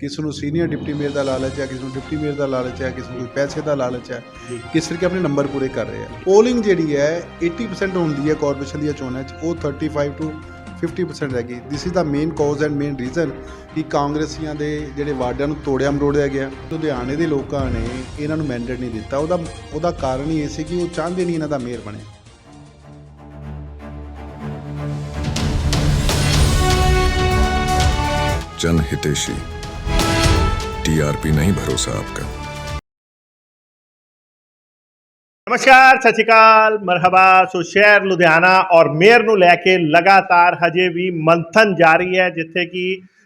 ਕਿਸ ਨੂੰ senior deputy mayor ਦਾ ਲਾਲਚ ਹੈ ਕਿਸ ਨੂੰ ਡਿਪਟੀ ਮੇਅਰ ਦਾ ਲਾਲਚ ਹੈ ਕਿਸ ਨੂੰ ਕੋਈ ਪੈਸੇ ਦਾ ਲਾਲਚ ਹੈ ਕਿਸ ਤਰੀਕੇ ਆਪਣੇ ਨੰਬਰ ਪੂਰੇ ਕਰ ਰਹੇ ਆ ਪੋਲਿੰਗ ਜਿਹੜੀ ਹੈ 80% ਹੁੰਦੀ ਹੈ ਕਾਰਪੋਰੇਸ਼ਨ ਦੀਆਂ ਚੋਣਾਂ 'ਚ ਉਹ 35 ਟੂ 50% ਰਹਿ ਗਈ। This is the main cause and main reason ਕਿ ਕਾਂਗਰਸੀਆਂ ਦੇ ਜਿਹੜੇ ਵਾਰਡਾਂ ਨੂੰ ਤੋੜਿਆ ਮਰੋੜਿਆ ਗਿਆ। ਲੁਧਿਆਣੇ ਦੇ ਲੋਕਾਂ ਨੇ ਇਹਨਾਂ ਨੂੰ ਮੈਂਡੇਟ ਨਹੀਂ ਦਿੱਤਾ। ਉਹਦਾ ਉਹਦਾ ਕਾਰਨ ਹੀ ਇਹ ਸੀ ਕਿ ਉਹ ਚਾਹੁੰਦੇ ਨਹੀਂ ਇਹਨਾਂ ਦਾ ਮੇਅਰ ਬਣੇ। ਜਨ ਹਿਤੇਸ਼ੀ। टीआरपी नहीं भरोसा आपका ਨਮਸਕਾਰ ਸਤਿ ਸ਼੍ਰੀ ਅਕਾਲ ਮਰਹਬਾ ਸੋ ਸ਼ਹਿਰ ਲੁਧਿਆਣਾ ਔਰ ਮੇਅਰ ਨੂੰ ਲੈ ਕੇ ਲਗਾਤਾਰ ਹਜੇ ਵੀ ਮੰਥਨ ਜਾਰੀ ਹੈ ਜਿੱਥੇ ਕਿ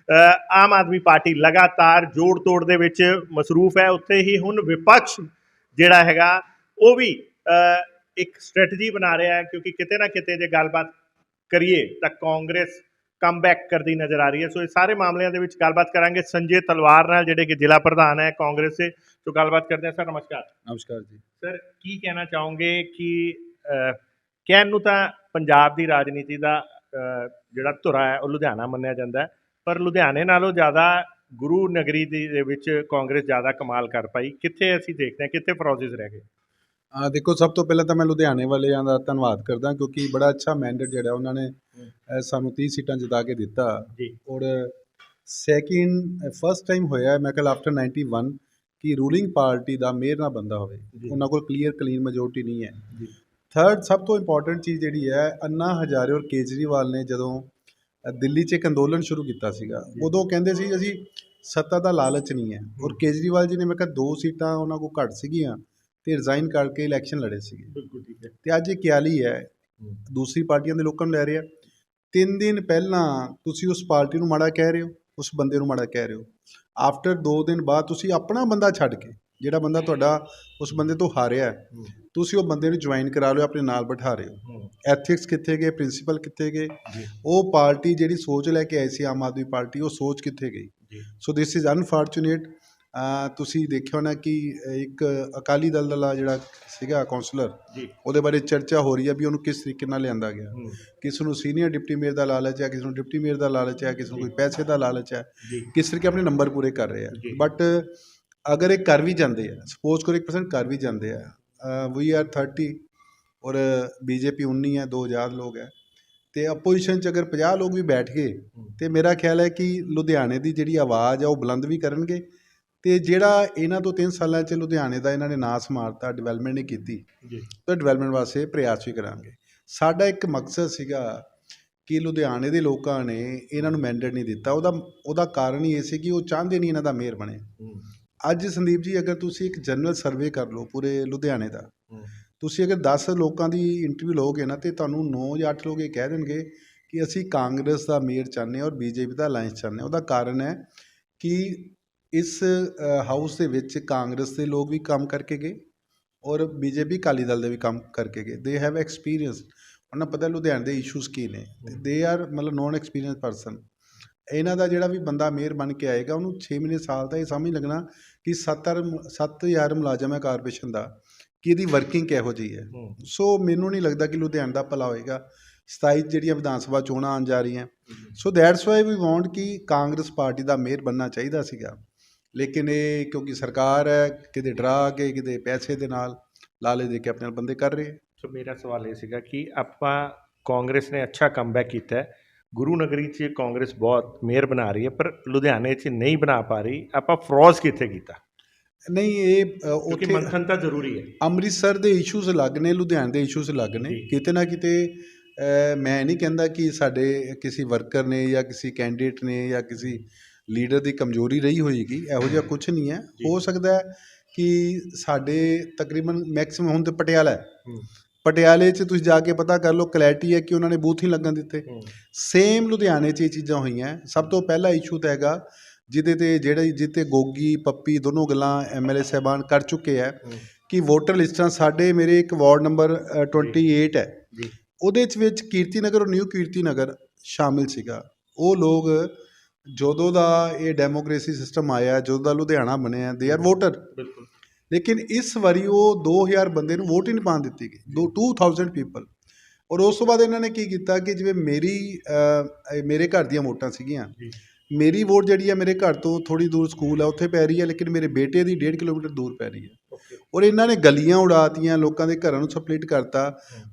ਅ, ਆਮ ਆਦਮੀ ਪਾਰਟੀ ਲਗਾਤਾਰ ਜੋੜ ਤੋੜ ਦੇ ਵਿੱਚ ਮਸਰੂਫ ਹੈ ਉੱਥੇ ਹੀ ਹੁਣ ਵਿਪਕਸ਼ ਜਿਹੜਾ ਹੈਗਾ ਉਹ ਵੀ ਅ, ਇੱਕ ਸਟ੍ਰੈਟਜੀ ਬਣਾ ਰਿਹਾ ਹੈ ਕਿਉਂਕਿ ਕਿਤੇ ਨਾ ਕਿਤੇ ਜੇ ਗੱਲਬਾਤ ਕਰੀਏ ਤਾਂ ਕਾਂਗਰਸ ਕਮਬੈਕ ਕਰਦੀ ਨਜ਼ਰ ਆ ਰਹੀ ਹੈ। ਸੋ ਇਹ ਸਾਰੇ ਮਾਮਲਿਆਂ ਦੇ ਵਿੱਚ ਗੱਲਬਾਤ ਕਰਾਂਗੇ ਸੰਜੇ ਤਲਵਾਰ ਨਾਲ ਜਿਹੜੇ ਕਿ ਜ਼ਿਲ੍ਹਾ ਪ੍ਰਧਾਨ ਹੈ ਕਾਂਗਰਸ ਦੇ। ਸੋ ਗੱਲਬਾਤ ਕਰਦੇ ਹਾਂ। ਸਰ ਨਮਸਕਾਰ। ਨਮਸਕਾਰ ਜੀ। ਸਰ ਕੀ ਕਹਿਣਾ ਚਾਹੋਗੇ ਕਿ ਕਹਿਣ ਨੂੰ ਤਾਂ ਪੰਜਾਬ ਦੀ ਰਾਜਨੀਤੀ ਦਾ ਜਿਹੜਾ ਧੁਰਾ ਹੈ ਉਹ ਲੁਧਿਆਣਾ ਮੰਨਿਆ ਜਾਂਦਾ ਪਰ ਲੁਧਿਆਣੇ ਨਾਲੋਂ ਜ਼ਿਆਦਾ ਗੁਰੂ ਨਗਰੀ ਦੀ ਦੇ ਵਿੱਚ ਕਾਂਗਰਸ ਜ਼ਿਆਦਾ ਕਮਾਲ ਕਰ ਪਾਈ। ਕਿੱਥੇ ਅਸੀਂ ਦੇਖਦੇ ਹਾਂ ਕਿੱਥੇ ਫਰੋਜ਼ਿਸ ਰਹਿ ਗਏ ਆ ਦੇਖੋ ਸਭ ਤੋਂ ਪਹਿਲਾਂ ਤਾਂ ਮੈਂ ਲੁਧਿਆਣੇ ਵਾਲਿਆਂ ਦਾ ਧੰਨਵਾਦ ਕਰਦਾ ਕਿਉਂਕਿ ਬੜਾ ਅੱਛਾ ਮੈਂਡੇਟ ਜਿਹੜਾ ਉਹਨਾਂ ਨੇ ਸਾਨੂੰ 30 ਸੀਟਾਂ ਜਿਤਾ ਕੇ ਦਿੱਤਾ। ਔਰ ਸੈਕਿੰਡ ਫਸਟ ਟਾਈਮ ਹੋਇਆ ਮੈਂ ਕੱਲ ਆਫਟਰ 91 ਕਿ ਰੂਲਿੰਗ ਪਾਰਟੀ ਦਾ ਮੇਅਰ ਨਾ ਬੰਦਾ ਹੋਵੇ। ਉਹਨਾਂ ਕੋਲ ਕਲੀਅਰ ਕਲੀਨ ਮੈਜੋਰਟੀ ਨਹੀਂ ਹੈ। ਥਰਡ ਸਭ ਤੋਂ ਇੰਪੋਰਟੈਂਟ ਚੀਜ਼ ਜਿਹੜੀ ਹੈ ਅੰਨਾ ਹਜ਼ਾਰੇ ਔਰ ਕੇਜਰੀਵਾਲ ਨੇ ਜਦੋਂ ਦਿੱਲੀ 'ਚ ਇੱਕ ਅੰਦੋਲਨ ਸ਼ੁਰੂ ਕੀਤਾ ਸੀਗਾ। ਉਦੋਂ ਕਹਿੰਦੇ ਸੀ ਅਸੀਂ ਸੱਤਾ ਦਾ ਲਾਲਚ ਨਹੀਂ ਹੈ। ਔਰ ਕੇਜਰੀਵਾਲ ਜੀ ਨੇ ਮੈਂ ਕਿਹਾ ਦੋ ਸੀਟਾਂ ਉਹਨਾਂ ਕੋਲ ਘੱਟ ਸੀਗੀਆਂ। ਤੇ ਰਿਜ਼ਾਈਨ ਕਰਕੇ ਇਲੈਕਸ਼ਨ ਲੜੇ ਸੀਗੇ। ਬਿਲਕੁਲ ਠੀਕ ਹੈ। ਤੇ ਅੱਜ ਇਹ ਕਿਆਲੀ ਹੈ। ਦੂਸਰੀ ਪਾਰਟੀਆਂ ਦੇ ਲੋਕਾਂ ਨੂੰ ਲੈ ਰਿਹਾ ਤਿੰਨ ਦਿਨ ਪਹਿਲਾਂ ਤੁਸੀਂ ਉਸ ਪਾਰਟੀ ਨੂੰ ਮਾੜਾ ਕਹਿ ਰਹੇ ਹੋ ਉਸ ਬੰਦੇ ਨੂੰ ਮਾੜਾ ਕਹਿ ਰਹੇ ਹੋ। ਆਫਟਰ 2 ਦਿਨ ਬਾਅਦ ਤੁਸੀਂ ਆਪਣਾ ਬੰਦਾ ਛੱਡ ਕੇ ਜਿਹੜਾ ਬੰਦਾ ਤੁਹਾਡਾ ਉਸ ਬੰਦੇ ਤੋਂ ਹਾਰਿਆ ਤੁਸੀਂ ਉਹ ਬੰਦੇ ਨੂੰ ਜੁਆਇਨ ਕਰਾ ਲਿਓ ਆਪਣੇ ਨਾਲ ਬਿਠਾ ਰਹੇ ਹੋ। ਐਥਿਕਸ ਕਿੱਥੇ ਗਏ ਪ੍ਰਿੰਸੀਪਲ ਕਿੱਥੇ ਗਏ? ਉਹ ਪਾਰਟੀ ਜਿਹੜੀ ਸੋਚ ਲੈ ਕੇ ਆਈ ਸੀ ਆਮ ਆਦਮੀ ਪਾਰਟੀ ਉਹ ਸੋਚ ਕਿੱਥੇ ਗਈ? ਸੋ ਦਿਸ ਇਜ਼ ਅਨਫੋਰਚੂਨੇਟ ਤੁਸੀਂ ਦੇਖਿਆ ਹੋਣਾ ਕਿ ਇੱਕ ਅਕਾਲੀ ਦਲ ਦਾ ਜਿਹੜਾ ਸੀਗਾ ਕਾਉਂਸਲਰ ਜੀ। ਉਹਦੇ ਬਾਰੇ ਚਰਚਾ ਹੋ ਰਹੀ ਹੈ ਵੀ ਉਹਨੂੰ ਕਿਸ ਤਰੀਕੇ ਨਾਲ ਲਿਆਂਦਾ ਗਿਆ। ਕਿਸ ਨੂੰ ਸੀਨੀਅਰ ਡਿਪਟੀ ਮੇਅਰ ਦਾ ਲਾਲਚ ਹੈ ਕਿਸ ਨੂੰ ਡਿਪਟੀ ਮੇਅਰ ਦਾ ਲਾਲਚ ਹੈ ਕਿਸ ਨੂੰ ਕੋਈ ਪੈਸੇ ਦਾ ਲਾਲਚ ਹੈ ਕਿਸ ਤਰੀਕੇ ਆਪਣੇ ਨੰਬਰ ਪੂਰੇ ਕਰ ਰਹੇ ਆ। ਬਟ ਅਗਰ ਇਹ ਕਰ ਵੀ ਜਾਂਦੇ ਆ ਸਪੋਜ਼ ਕਰੋ 1% ਕਰ ਵੀ ਜਾਂਦੇ ਆ ਵੀ ਆਰ 30 ਔਰ ਬੀਜੇਪੀ 19 ਹੈ ਦੋ ਆਜ਼ਾਦ ਲੋਕ ਹੈ ਤੇ ਆਪੋਜੀਸ਼ਨ ਚ ਅਗਰ 50 ਲੋਕ ਵੀ ਬੈਠ ਗਏ ਤੇ ਮੇਰਾ ਖਿਆਲ ਹੈ ਕਿ ਲੁਧਿਆਣੇ ਦੀ ਜਿਹੜੀ ਆਵਾਜ਼ ਆ ਉਹ ਬੁਲੰਦ ਵੀ ਕਰਨਗੇ ਤੇ ਜਿਹੜਾ ਇਹਨਾਂ ਤੋਂ 3 ਸਾਲਾਂ ਚ ਲੁਧਿਆਣੇ ਦਾ ਇਹਨਾਂ ਨੇ ਨਾਸ ਮਾਰਤਾ ਡਿਵੈਲਪਮੈਂਟ ਨਹੀਂ ਕੀਤੀ ਜੀ। ਤਾਂ ਡਿਵੈਲਪਮੈਂਟ ਵਾਸਤੇ ਪ੍ਰਯਾਸ ਵੀ ਕਰਾਂਗੇ। ਸਾਡਾ ਇੱਕ ਮਕਸਦ ਸੀਗਾ ਕਿ ਲੁਧਿਆਣੇ ਦੇ ਲੋਕਾਂ ਨੇ ਇਹਨਾਂ ਨੂੰ ਮੈਂਡੇਟ ਨਹੀਂ ਦਿੱਤਾ। ਉਹਦਾ ਉਹਦਾ ਕਾਰਨ ਹੀ ਇਹ ਸੀ ਕਿ ਉਹ ਚਾਹੁੰਦੇ ਨਹੀਂ ਇਹਨਾਂ ਦਾ ਮੇਅਰ ਬਣੇ। ਅੱਜ ਸੰਦੀਪ ਜੀ ਅਗਰ ਤੁਸੀਂ ਇੱਕ ਜਨਰਲ ਸਰਵੇ ਕਰ ਲਓ ਪੂਰੇ ਲੁਧਿਆਣੇ ਦਾ ਤੁਸੀਂ ਅਗਰ 10 ਲੋਕਾਂ ਦੀ ਇੰਟਰਵਿਊ ਲਓਗੇ ਨਾ ਤੇ ਤੁਹਾਨੂੰ 9 ਜਾਂ 8 ਲੋਕ ਇਹ ਕਹਿ ਦੇਣਗੇ ਕਿ ਅਸੀਂ ਕਾਂਗਰਸ ਦਾ ਮੇਅਰ ਚਾਹੁੰਦੇ ਔਰ ਬੀਜੇਪੀ ਦਾ ਅਲਾਈਅੰਸ ਚਾਹੁੰਦੇ ਹਾਂ। ਉਹਦਾ ਕਾਰਨ ਹੈ ਕਿ ਇਸ ਹਾਊਸ ਦੇ ਵਿੱਚ ਕਾਂਗਰਸ ਦੇ ਲੋਕ ਵੀ ਕੰਮ ਕਰਕੇ ਗਏ ਔਰ ਬੀਜੇਪੀ ਅਕਾਲੀ ਦਲ ਦੇ ਵੀ ਕੰਮ ਕਰਕੇ ਗਏ। ਦੇ ਹੈਵ ਐਕਸਪੀਰੀਅੰਸ ਉਹਨਾਂ ਪਤਾ ਲੁਧਿਆਣੇ ਦੇ ਇਸ਼ੂਸ ਕੀ ਨੇ। ਦੇ ਆਰ ਮਤਲਬ ਨੋਨ ਐਕਸਪੀਰੀਅੰਸ ਪਰਸਨ ਇਹਨਾਂ ਦਾ ਜਿਹੜਾ ਵੀ ਬੰਦਾ ਮੇਅਰ ਬਣ ਕੇ ਆਏਗਾ ਉਹਨੂੰ 6 ਮਹੀਨੇ ਸਾਲ ਦਾ ਇਹ ਸਮਝ ਲੱਗਣਾ ਕਿ 7000 7000 ਮੁਲਾਜ਼ਮ ਹੈ ਕਾਰਪੋਰੇਸ਼ਨ ਦਾ। ਕਿ ਇਹਦੀ ਵਰਕਿੰਗ ਕਿਹੋ ਜਿਹੀ ਹੈ। ਸੋ ਮੈਨੂੰ ਨਹੀਂ ਲੱਗਦਾ ਕਿ ਲੁਧਿਆਣਾ ਦਾ ਭਲਾ ਹੋਏਗਾ। 27 ਜਿਹੜੀਆਂ ਵਿਧਾਨ ਸਭਾ ਚੋਣਾਂ ਆਉਣ ਜਾ ਰਹੀਆਂ। So that's why we want ਕਿ ਕਾਂਗਰਸ ਪਾਰਟੀ ਦਾ ਮੇਅਰ ਬਣਨਾ ਚਾਹੀਦਾ ਸੀਗਾ। ਲੇਕਿਨ ਇਹ ਕਿਉਂਕਿ ਸਰਕਾਰ ਹੈ ਕਿਤੇ ਡਰਾ ਕੇ ਕਿਤੇ ਪੈਸੇ ਦੇ ਨਾਲ ਲਾਲੇ ਦੇ ਕੇ ਆਪਣੇ ਨਾਲ ਬੰਦੇ ਕਰ ਰਹੇ ਸੋ ਮੇਰਾ ਸਵਾਲ ਇਹ ਸੀਗਾ ਕਿ ਆਪਾਂ ਕਾਂਗਰਸ ਨੇ ਅੱਛਾ ਕਮਬੈਕ ਕੀਤਾ ਹੈ। ਗੁਰੂ ਨਗਰੀ 'ਚ ਕਾਂਗਰਸ ਬਹੁਤ ਮੇਅਰ ਬਣਾ ਰਹੀ ਹੈ ਪਰ ਲੁਧਿਆਣੇ 'ਚ ਨਹੀਂ ਬਣਾ ਪਾ ਰਹੀ। ਆਪਾਂ ਫਰੋਜ਼ ਕਿੱਥੇ ਕੀਤਾ? ਨਹੀਂ ਇਹ ਉੱਥੇ ਮੰਥਨ ਤਾਂ ਜ਼ਰੂਰੀ ਹੈ। ਅੰਮ੍ਰਿਤਸਰ ਦੇ ਇਸ਼ੂਜ਼ ਅਲੱਗ ਨੇ ਲੁਧਿਆਣੇ ਦੇ ਇਸ਼ੂਜ਼ ਅਲੱਗ ਨੇ। ਕਿਤੇ ਨਾ ਕਿਤੇ ਮੈਂ ਨਹੀਂ ਕਹਿੰਦਾ ਕਿ ਸਾਡੇ ਕਿਸੇ ਵਰਕਰ ਨੇ ਜਾਂ ਕਿਸੇ ਕੈਂਡੀਡੇਟ ਨੇ ਜਾਂ ਕਿਸੇ ਲੀਡਰ ਦੀ ਕਮਜ਼ੋਰੀ ਰਹੀ ਹੋਏਗੀ ਇਹੋ ਜਿਹਾ ਕੁਝ ਨਹੀਂ ਹੈ। ਹੋ ਸਕਦਾ ਹੈ ਕਿ ਸਾਡੇ ਤਕਰੀਬਨ ਮੈਕਸਿਮਮ ਹੁਣ ਤੇ ਪਟਿਆਲਾ ਪਟਿਆਲੇ 'ਚ ਤੁਸੀਂ ਜਾ ਕੇ ਪਤਾ ਕਰ ਲਓ ਕਲੈਰਿਟੀ ਹੈ ਕਿ ਉਹਨਾਂ ਨੇ ਬੂਥ ਹੀ ਲੱਗਣ ਦਿੱਤੇ। ਸੇਮ ਲੁਧਿਆਣੇ 'ਚ ਇਹ ਚੀਜ਼ਾਂ ਹੋਈਆਂ। ਸਭ ਤੋਂ ਪਹਿਲਾ ਇਸ਼ੂ ਤਾਂ ਹੈਗਾ ਜਿਹਦੇ ਤੇ ਜਿਹੜੇ ਜਿੱਤੇ ਗੋਗੀ ਪੱਪੀ ਦੋਨੋਂ ਗੱਲਾਂ ਐਮਐਲਏ ਸਾਹਿਬਾਨ ਕਰ ਚੁੱਕੇ ਹੈ। ਕਿ ਵੋਟਰ ਲਿਸਟਾਂ ਸਾਡੇ ਮੇਰੇ ਇੱਕ ਵਾਰਡ ਨੰਬਰ ਅ, 28 ਹੈ। ਉਹਦੇ 'ਚ ਵਿੱਚ ਕੀਰਤੀ ਨਗਰ ਔਰ ਨਿਊ ਕੀਰਤੀ ਨਗਰ ਸ਼ਾਮਿਲ ਸੀਗਾ। ਉਹ ਲੋਕ ਜਦੋਂ ਦਾ ਇਹ ਡੈਮੋਕ੍ਰੇਸੀ ਸਿਸਟਮ ਆਇਆ ਜਦੋਂ ਦਾ ਲੁਧਿਆਣਾ ਬਣਿਆ ਦੇ ਆਰ ਵੋਟਰ ਬਿਲਕੁਲ। ਲੇਕਿਨ ਇਸ ਵਾਰੀ ਉਹ 2000 ਬੰਦੇ ਨੂੰ ਵੋਟ ਹੀ ਨਹੀਂ ਪਾਉਣ ਦਿੱਤੀ ਗਈ। ਦੋ 2000 ਪੀਪਲ ਔਰ ਉਸ ਤੋਂ ਬਾਅਦ ਇਹਨਾਂ ਨੇ ਕੀ ਕੀਤਾ ਕਿ ਜਿਵੇਂ ਮੇਰੀ ਮੇਰੇ ਘਰ ਦੀਆਂ ਵੋਟਾਂ ਸੀਗੀਆਂ। ਮੇਰੀ ਵੋਟ ਜਿਹੜੀ ਹੈ ਮੇਰੇ ਘਰ ਤੋਂ ਥੋੜੀ ਦੂਰ ਸਕੂਲ ਹੈ ਉੱਥੇ ਪੈ ਰਹੀ ਹੈ ਲੇਕਿਨ ਮੇਰੇ ਬੇਟੇ ਦੀ 1.5 ਕਿਲੋਮੀਟਰ ਦੂਰ ਪੈ ਰਹੀ ਹੈ ਔਰ ਇਹਨਾਂ ਨੇ ਗਲੀਆਂ ਉਡਾਤੀਆਂ ਲੋਕਾਂ ਦੇ ਘਰਾਂ ਨੂੰ ਸਪਲਿਟ ਕਰਤਾ।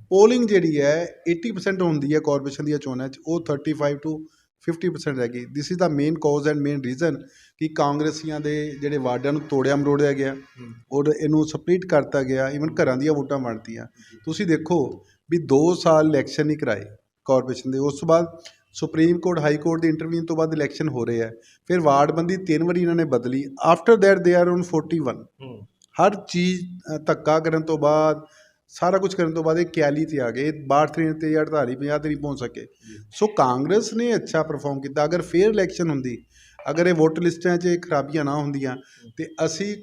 ਪੋਲਿੰਗ ਜਿਹੜੀ ਹੈ 80% ਹੁੰਦੀ ਹੈ ਕਾਰਪੋਰੇਸ਼ਨ ਦੀਆਂ ਚੋਣਾਂ 'ਚ ਉਹ 35 ਟੂ 50% ਰਹਿ ਗਈ। This is the main cause and main reason ਕਿ ਕਾਂਗਰਸੀਆਂ ਦੇ ਜਿਹੜੇ ਵਾਰਡਾਂ ਨੂੰ ਤੋੜਿਆ ਮਰੋੜਿਆ ਗਿਆ। ਔਰ ਇਹਨੂੰ ਸਪਲਿਟ ਕਰਤਾ ਗਿਆ ਇਵਨ ਘਰਾਂ ਦੀਆਂ ਵੋਟਾਂ ਵੰਡਤੀਆਂ ਤੁਸੀਂ ਦੇਖੋ ਵੀ 2 ਸਾਲ ਇਲੈਕਸ਼ਨ ਨਹੀਂ ਕਰਾਏ ਕਾਰਪੋਰੇਸ਼ਨ ਦੇ। ਉਸ ਤੋਂ ਬਾਅਦ ਸੁਪਰੀਮ ਕੋਰਟ ਹਾਈ ਕੋਰਟ ਦੇ ਇੰਟਰਵਿਊ ਤੋਂ ਬਾਅਦ ਇਲੈਕਸ਼ਨ ਹੋ ਰਹੇ ਹੈ ਫਿਰ ਵਾਰਡਬੰਦੀ ਤਿੰਨ ਵਾਰੀ ਇਹਨਾਂ ਨੇ ਬਦਲੀ। After that they are on 41 ਹਰ ਚੀਜ਼ ਧੱਕਾ ਕਰਨ ਤੋਂ ਬਾਅਦ ਸਾਰਾ ਕੁਝ ਕਰਨ ਤੋਂ ਬਾਅਦ ਇਹ 41 ਤੇ ਆ ਗਏ 62 ਤੇ 48 50 ਤੇ ਨਹੀਂ ਪਹੁੰਚ ਸਕੇ। ਸੋ ਕਾਂਗਰਸ ਨੇ ਅੱਛਾ ਪਰਫਾਰਮ ਕੀਤਾ। ਅਗਰ ਫੇਅਰ ਇਲੈਕਸ਼ਨ ਹੁੰਦੀ ਅਗਰ ਇਹ ਵੋਟ ਲਿਸਟਾਂ 'ਚ ਖਰਾਬੀਆਂ ਨਾ ਹੁੰਦੀਆਂ ਤੇ ਅਸੀਂ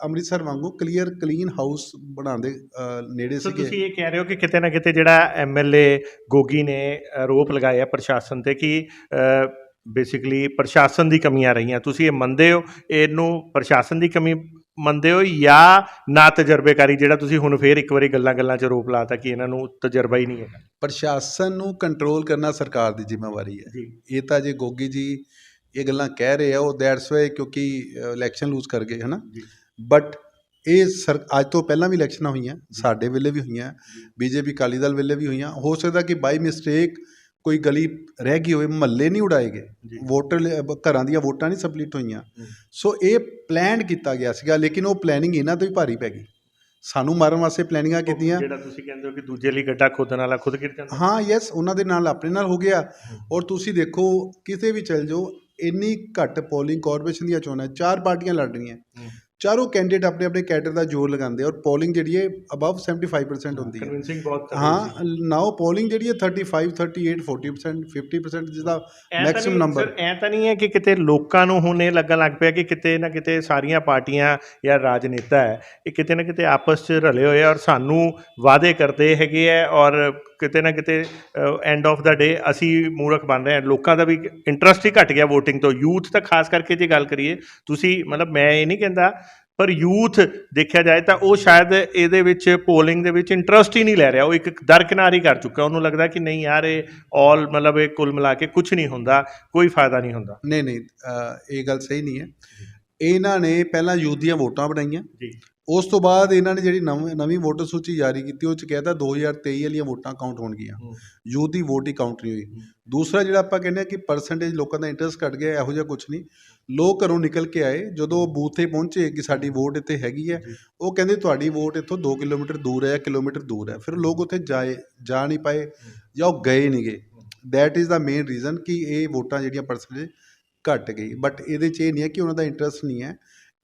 ਅੰਮ੍ਰਿਤਸਰ ਵਾਂਗੂ ਕਲੀਅਰ ਕਲੀਨ ਹਾਊਸ ਬਣਾਉਂਦੇ ਨੇੜੇ ਸੋ ਸੀਗੇ। ਤੁਸੀਂ ਇਹ ਕਹਿ ਰਹੇ ਹੋ ਕਿ ਕਿਤੇ ਨਾ ਕਿਤੇ ਜਿਹੜਾ ਐਮਐਲਏ ਗੋਗੀ ਨੇ ਆਰੋਪ ਲਗਾਇਆ ਪ੍ਰਸ਼ਾਸਨ ਤੇ ਕਿ ਬੇਸਿਕਲੀ ਪ੍ਰਸ਼ਾਸਨ ਦੀ ਕਮੀਆਂ ਰਹੀਆਂ। ਤੁਸੀਂ ਇਹ ਮੰਨਦੇ ਹੋ? ਇਹਨੂੰ ਪ੍ਰਸ਼ਾਸਨ ਦੀ ਕਮੀ ਮੰਨਦੇ ਹੋ ਜਾਂ ਨਾ ਤਜਰਬੇਕਾਰੀ ਜਿਹੜਾ ਤੁਸੀਂ ਹੁਣ ਫੇਰ ਇੱਕ ਵਾਰੀ ਗੱਲਾਂ-ਗੱਲਾਂ 'ਚ ਆਰੋਪ ਲਾਤਾ ਕਿ ਇਹਨਾਂ ਨੂੰ ਤਜਰਬਾ ਹੀ ਨਹੀਂ ਹੈ ਪ੍ਰਸ਼ਾਸਨ ਨੂੰ ਕੰਟਰੋਲ ਕਰਨਾ ਸਰਕਾਰ ਦੀ ਜ਼ਿੰਮੇਵਾਰੀ ਹੈ। ਇਹ ਤਾਂ ਜੇ ਗੋਗੀ ਜੀ ਇਹ ਗੱਲਾਂ ਕਹਿ ਰਹੇ ਆ ਉਹ ਦੈਟਸ ਵਾਈ ਕਿਉਂਕਿ ਇਲੈਕਸ਼ਨ ਲੂਜ਼ ਕਰ ਗਏ ਹਨਾ? ਬਟ ਇਹ ਸਰ ਅੱਜ ਤੋਂ ਪਹਿਲਾਂ ਵੀ ਇਲੈਕਸ਼ਨਾਂ ਹੋਈਆਂ ਸਾਡੇ ਵੇਲੇ ਵੀ ਹੋਈਆਂ ਬੀਜੇਪੀ ਅਕਾਲੀ ਦਲ ਵੇਲੇ ਵੀ ਹੋਈਆਂ। ਹੋ ਸਕਦਾ ਕਿ ਬਾਈ ਮਿਸਟੇਕ ਕੋਈ ਗਲੀ ਰਹਿ ਗਈ ਹੋਵੇ ਮਹੱਲੇ ਨਹੀਂ ਉਡਾਏ ਗਏ। ਵੋਟਰ ਘਰਾਂ ਦੀਆਂ ਵੋਟਾਂ ਨਹੀਂ ਸਪਲਿਟ ਹੋਈਆਂ। ਸੋ ਇਹ ਪਲਾਨ ਕੀਤਾ ਗਿਆ ਸੀਗਾ ਲੇਕਿਨ ਉਹ ਪਲੈਨਿੰਗ ਇਹਨਾਂ ਤੋਂ ਹੀ ਭਾਰੀ ਪੈ ਗਈ। ਸਾਨੂੰ ਮਾਰਨ ਵਾਸਤੇ ਪਲੈਨਿੰਗਾਂ ਕੀਤੀਆਂ। ਜਿਹੜਾ ਤੁਸੀਂ ਕਹਿੰਦੇ ਹੋ ਕਿ ਦੂਜੇ ਲਈ ਗੱਡਾ ਖੋਦਣ ਵਾਲਾ ਖੁਦ ਗਿਰ ਜਾਂਦਾ? ਹਾਂ ਯੈਸ ਉਹਨਾਂ ਦੇ ਨਾਲ ਆਪਣੇ ਨਾਲ ਹੋ ਗਿਆ। ਔਰ ਤੁਸੀਂ ਦੇਖੋ ਕਿਤੇ ਵੀ ਚਲ ਜਾਓ ਇੰਨੀ ਘੱਟ ਪੋਲਿੰਗ ਕਾਰਪੋਰੇਸ਼ਨ ਦੀਆਂ ਚੋਣਾਂ ਚਾਰ ਪਾਰਟੀਆਂ ਲੜ ਰਹੀਆਂ। ਚਾਰੋਂ ਕੈਂਡੀਡੇਟ ਆਪਣੇ ਆਪਣੇ ਕੈਡਰ ਦਾ ਜ਼ੋਰ ਲਗਾਉਂਦੇ ਔਰ ਪੋਲਿੰਗ ਜਿਹੜੀ ਹੈ ਅਬਵ 75% ਹੁੰਦੀ ਹੈ। ਕਨਵਿੰਸਿੰਗ ਬਹੁਤ ਹਾਂ ਨਾਓ ਪੋਲਿੰਗ ਜਿਹੜੀ ਹੈ 35 38 40% 50% ਜਿਹਦਾ ਮੈਕਸਿਮਮ ਨੰਬਰ ਐ ਤਾਂ ਨਹੀਂ ਹੈ ਕਿ ਕਿਤੇ ਲੋਕਾਂ ਨੂੰ ਹੁਣ ਇਹ ਲੱਗਣ ਲੱਗ ਪਿਆ ਕਿ ਕਿਤੇ ਨਾ ਕਿਤੇ ਸਾਰੀਆਂ ਪਾਰਟੀਆਂ ਜਾਂ ਰਾਜਨੇਤਾ ਹੈ ਇਹ ਕਿਤੇ ਨਾ ਕਿਤੇ ਆਪਸ 'ਚ ਰਲੇ ਹੋਏ ਔਰ ਸਾਨੂੰ ਵਾਅਦੇ ਕਰਦੇ ਹੈਗੇ ਆ ਔਰ ਕਿਤੇ ਨਾ ਕਿਤੇ ਐਂਡ ਆਫ ਦਾ ਡੇ ਅਸੀਂ ਮੂਰਖ ਬਣ ਰਹੇ ਹਾਂ। ਲੋਕਾਂ ਦਾ ਵੀ ਇੰਟਰਸਟ ਹੀ ਘਟ ਗਿਆ VOTING ਤੋਂ। ਯੂਥ ਤਾਂ ਖਾਸ ਕਰਕੇ ਜੇ ਗੱਲ ਕਰੀਏ ਤੁਸੀਂ ਮਤਲਬ ਮੈਂ ਇਹ ਨਹੀਂ ਕਹਿੰਦਾ ਪਰ ਯੂਥ ਦੇਖਿਆ ਜਾਏ ਤਾਂ ਉਹ ਸ਼ਾਇਦ ਇਹਦੇ ਵਿੱਚ ਪੋਲਿੰਗ ਦੇ ਵਿੱਚ ਇੰਟਰਸਟ ਹੀ ਨਹੀਂ ਲੈ ਰਿਹਾ। ਉਹ ਇੱਕ ਦਰਕਿਨਾਰ ਕਰ ਚੁੱਕਾ। ਉਹਨੂੰ ਲੱਗਦਾ ਕਿ ਨਹੀਂ ਯਾਰ ਇਹ ਆਲ ਮਤਲਬ ਇਹ ਕੁੱਲ ਮਿਲਾ ਕੇ ਕੁਝ ਨਹੀਂ ਹੁੰਦਾ ਕੋਈ ਫਾਇਦਾ ਨਹੀਂ ਹੁੰਦਾ। ਨਹੀਂ ਨਹੀਂ ਇਹ ਗੱਲ ਸਹੀ ਨਹੀਂ ਹੈ। ਇਹਨਾਂ ਨੇ ਪਹਿਲਾਂ ਯੂਥ ਦੀਆਂ ਵੋਟਾਂ ਬਣਾਈਆਂ। ਜੀ। ਉਸ ਤੋਂ ਬਾਅਦ ਇਹਨਾਂ ਨੇ ਜਿਹੜੀ ਨਵੀਂ ਨਵੀਂ ਵੋਟਰ ਸੂਚੀ ਜਾਰੀ ਕੀਤੀ ਉਹ ਚ ਕਹਿਤਾ 2023 ਵਾਲੀਆਂ ਵੋਟਾਂ ਕਾਊਂਟ ਹੋਣਗੀਆਂ। ਯੂਥ ਦੀ ਵੋਟ ਹੀ ਕਾਊਂਟ ਨਹੀਂ ਹੋਈ। ਦੂਸਰਾ ਜਿਹੜਾ ਆਪਾਂ ਕਹਿੰਦੇ ਆ ਕਿ ਪਰਸੈਂਟੇਜ ਲੋਕਾਂ ਦਾ ਇੰਟਰਸਟ ਘਟ ਗਿਆ ਇਹੋ ਜਿਹਾ ਕੁਝ ਨਹੀਂ। ਲੋਕ ਘਰੋਂ ਨਿਕਲ ਕੇ ਆਏ ਜਦੋਂ ਉਹ ਬੂਥ ਤੇ ਪਹੁੰਚੇ ਕਿ ਸਾਡੀ ਵੋਟ ਇੱਥੇ ਹੈਗੀ ਹੈ ਉਹ ਕਹਿੰਦੇ ਤੁਹਾਡੀ ਵੋਟ ਇੱਥੋਂ 2 ਕਿਲੋਮੀਟਰ ਦੂਰ ਹੈ ਜਾਂ ਕਿਲੋਮੀਟਰ ਦੂਰ ਹੈ। ਫਿਰ ਲੋਕ ਉੱਥੇ ਜਾਏ ਜਾ ਨਹੀਂ ਪਾਏ ਜਾਂ ਉਹ ਗਏ ਨਹੀਂ ਗਏ। That is the main reason ਕਿ ਇਹ ਵੋਟਾਂ ਜਿਹੜੀਆਂ ਪਰਸੈਂਟੇਜ ਘਟ ਗਈ ਬਟ ਇਹਦੇ 'ਚ ਇਹ ਨਹੀਂ ਹੈ ਕਿ ਉਹਨਾਂ ਦਾ ਇੰਟਰਸਟ ਨਹੀਂ ਹੈ।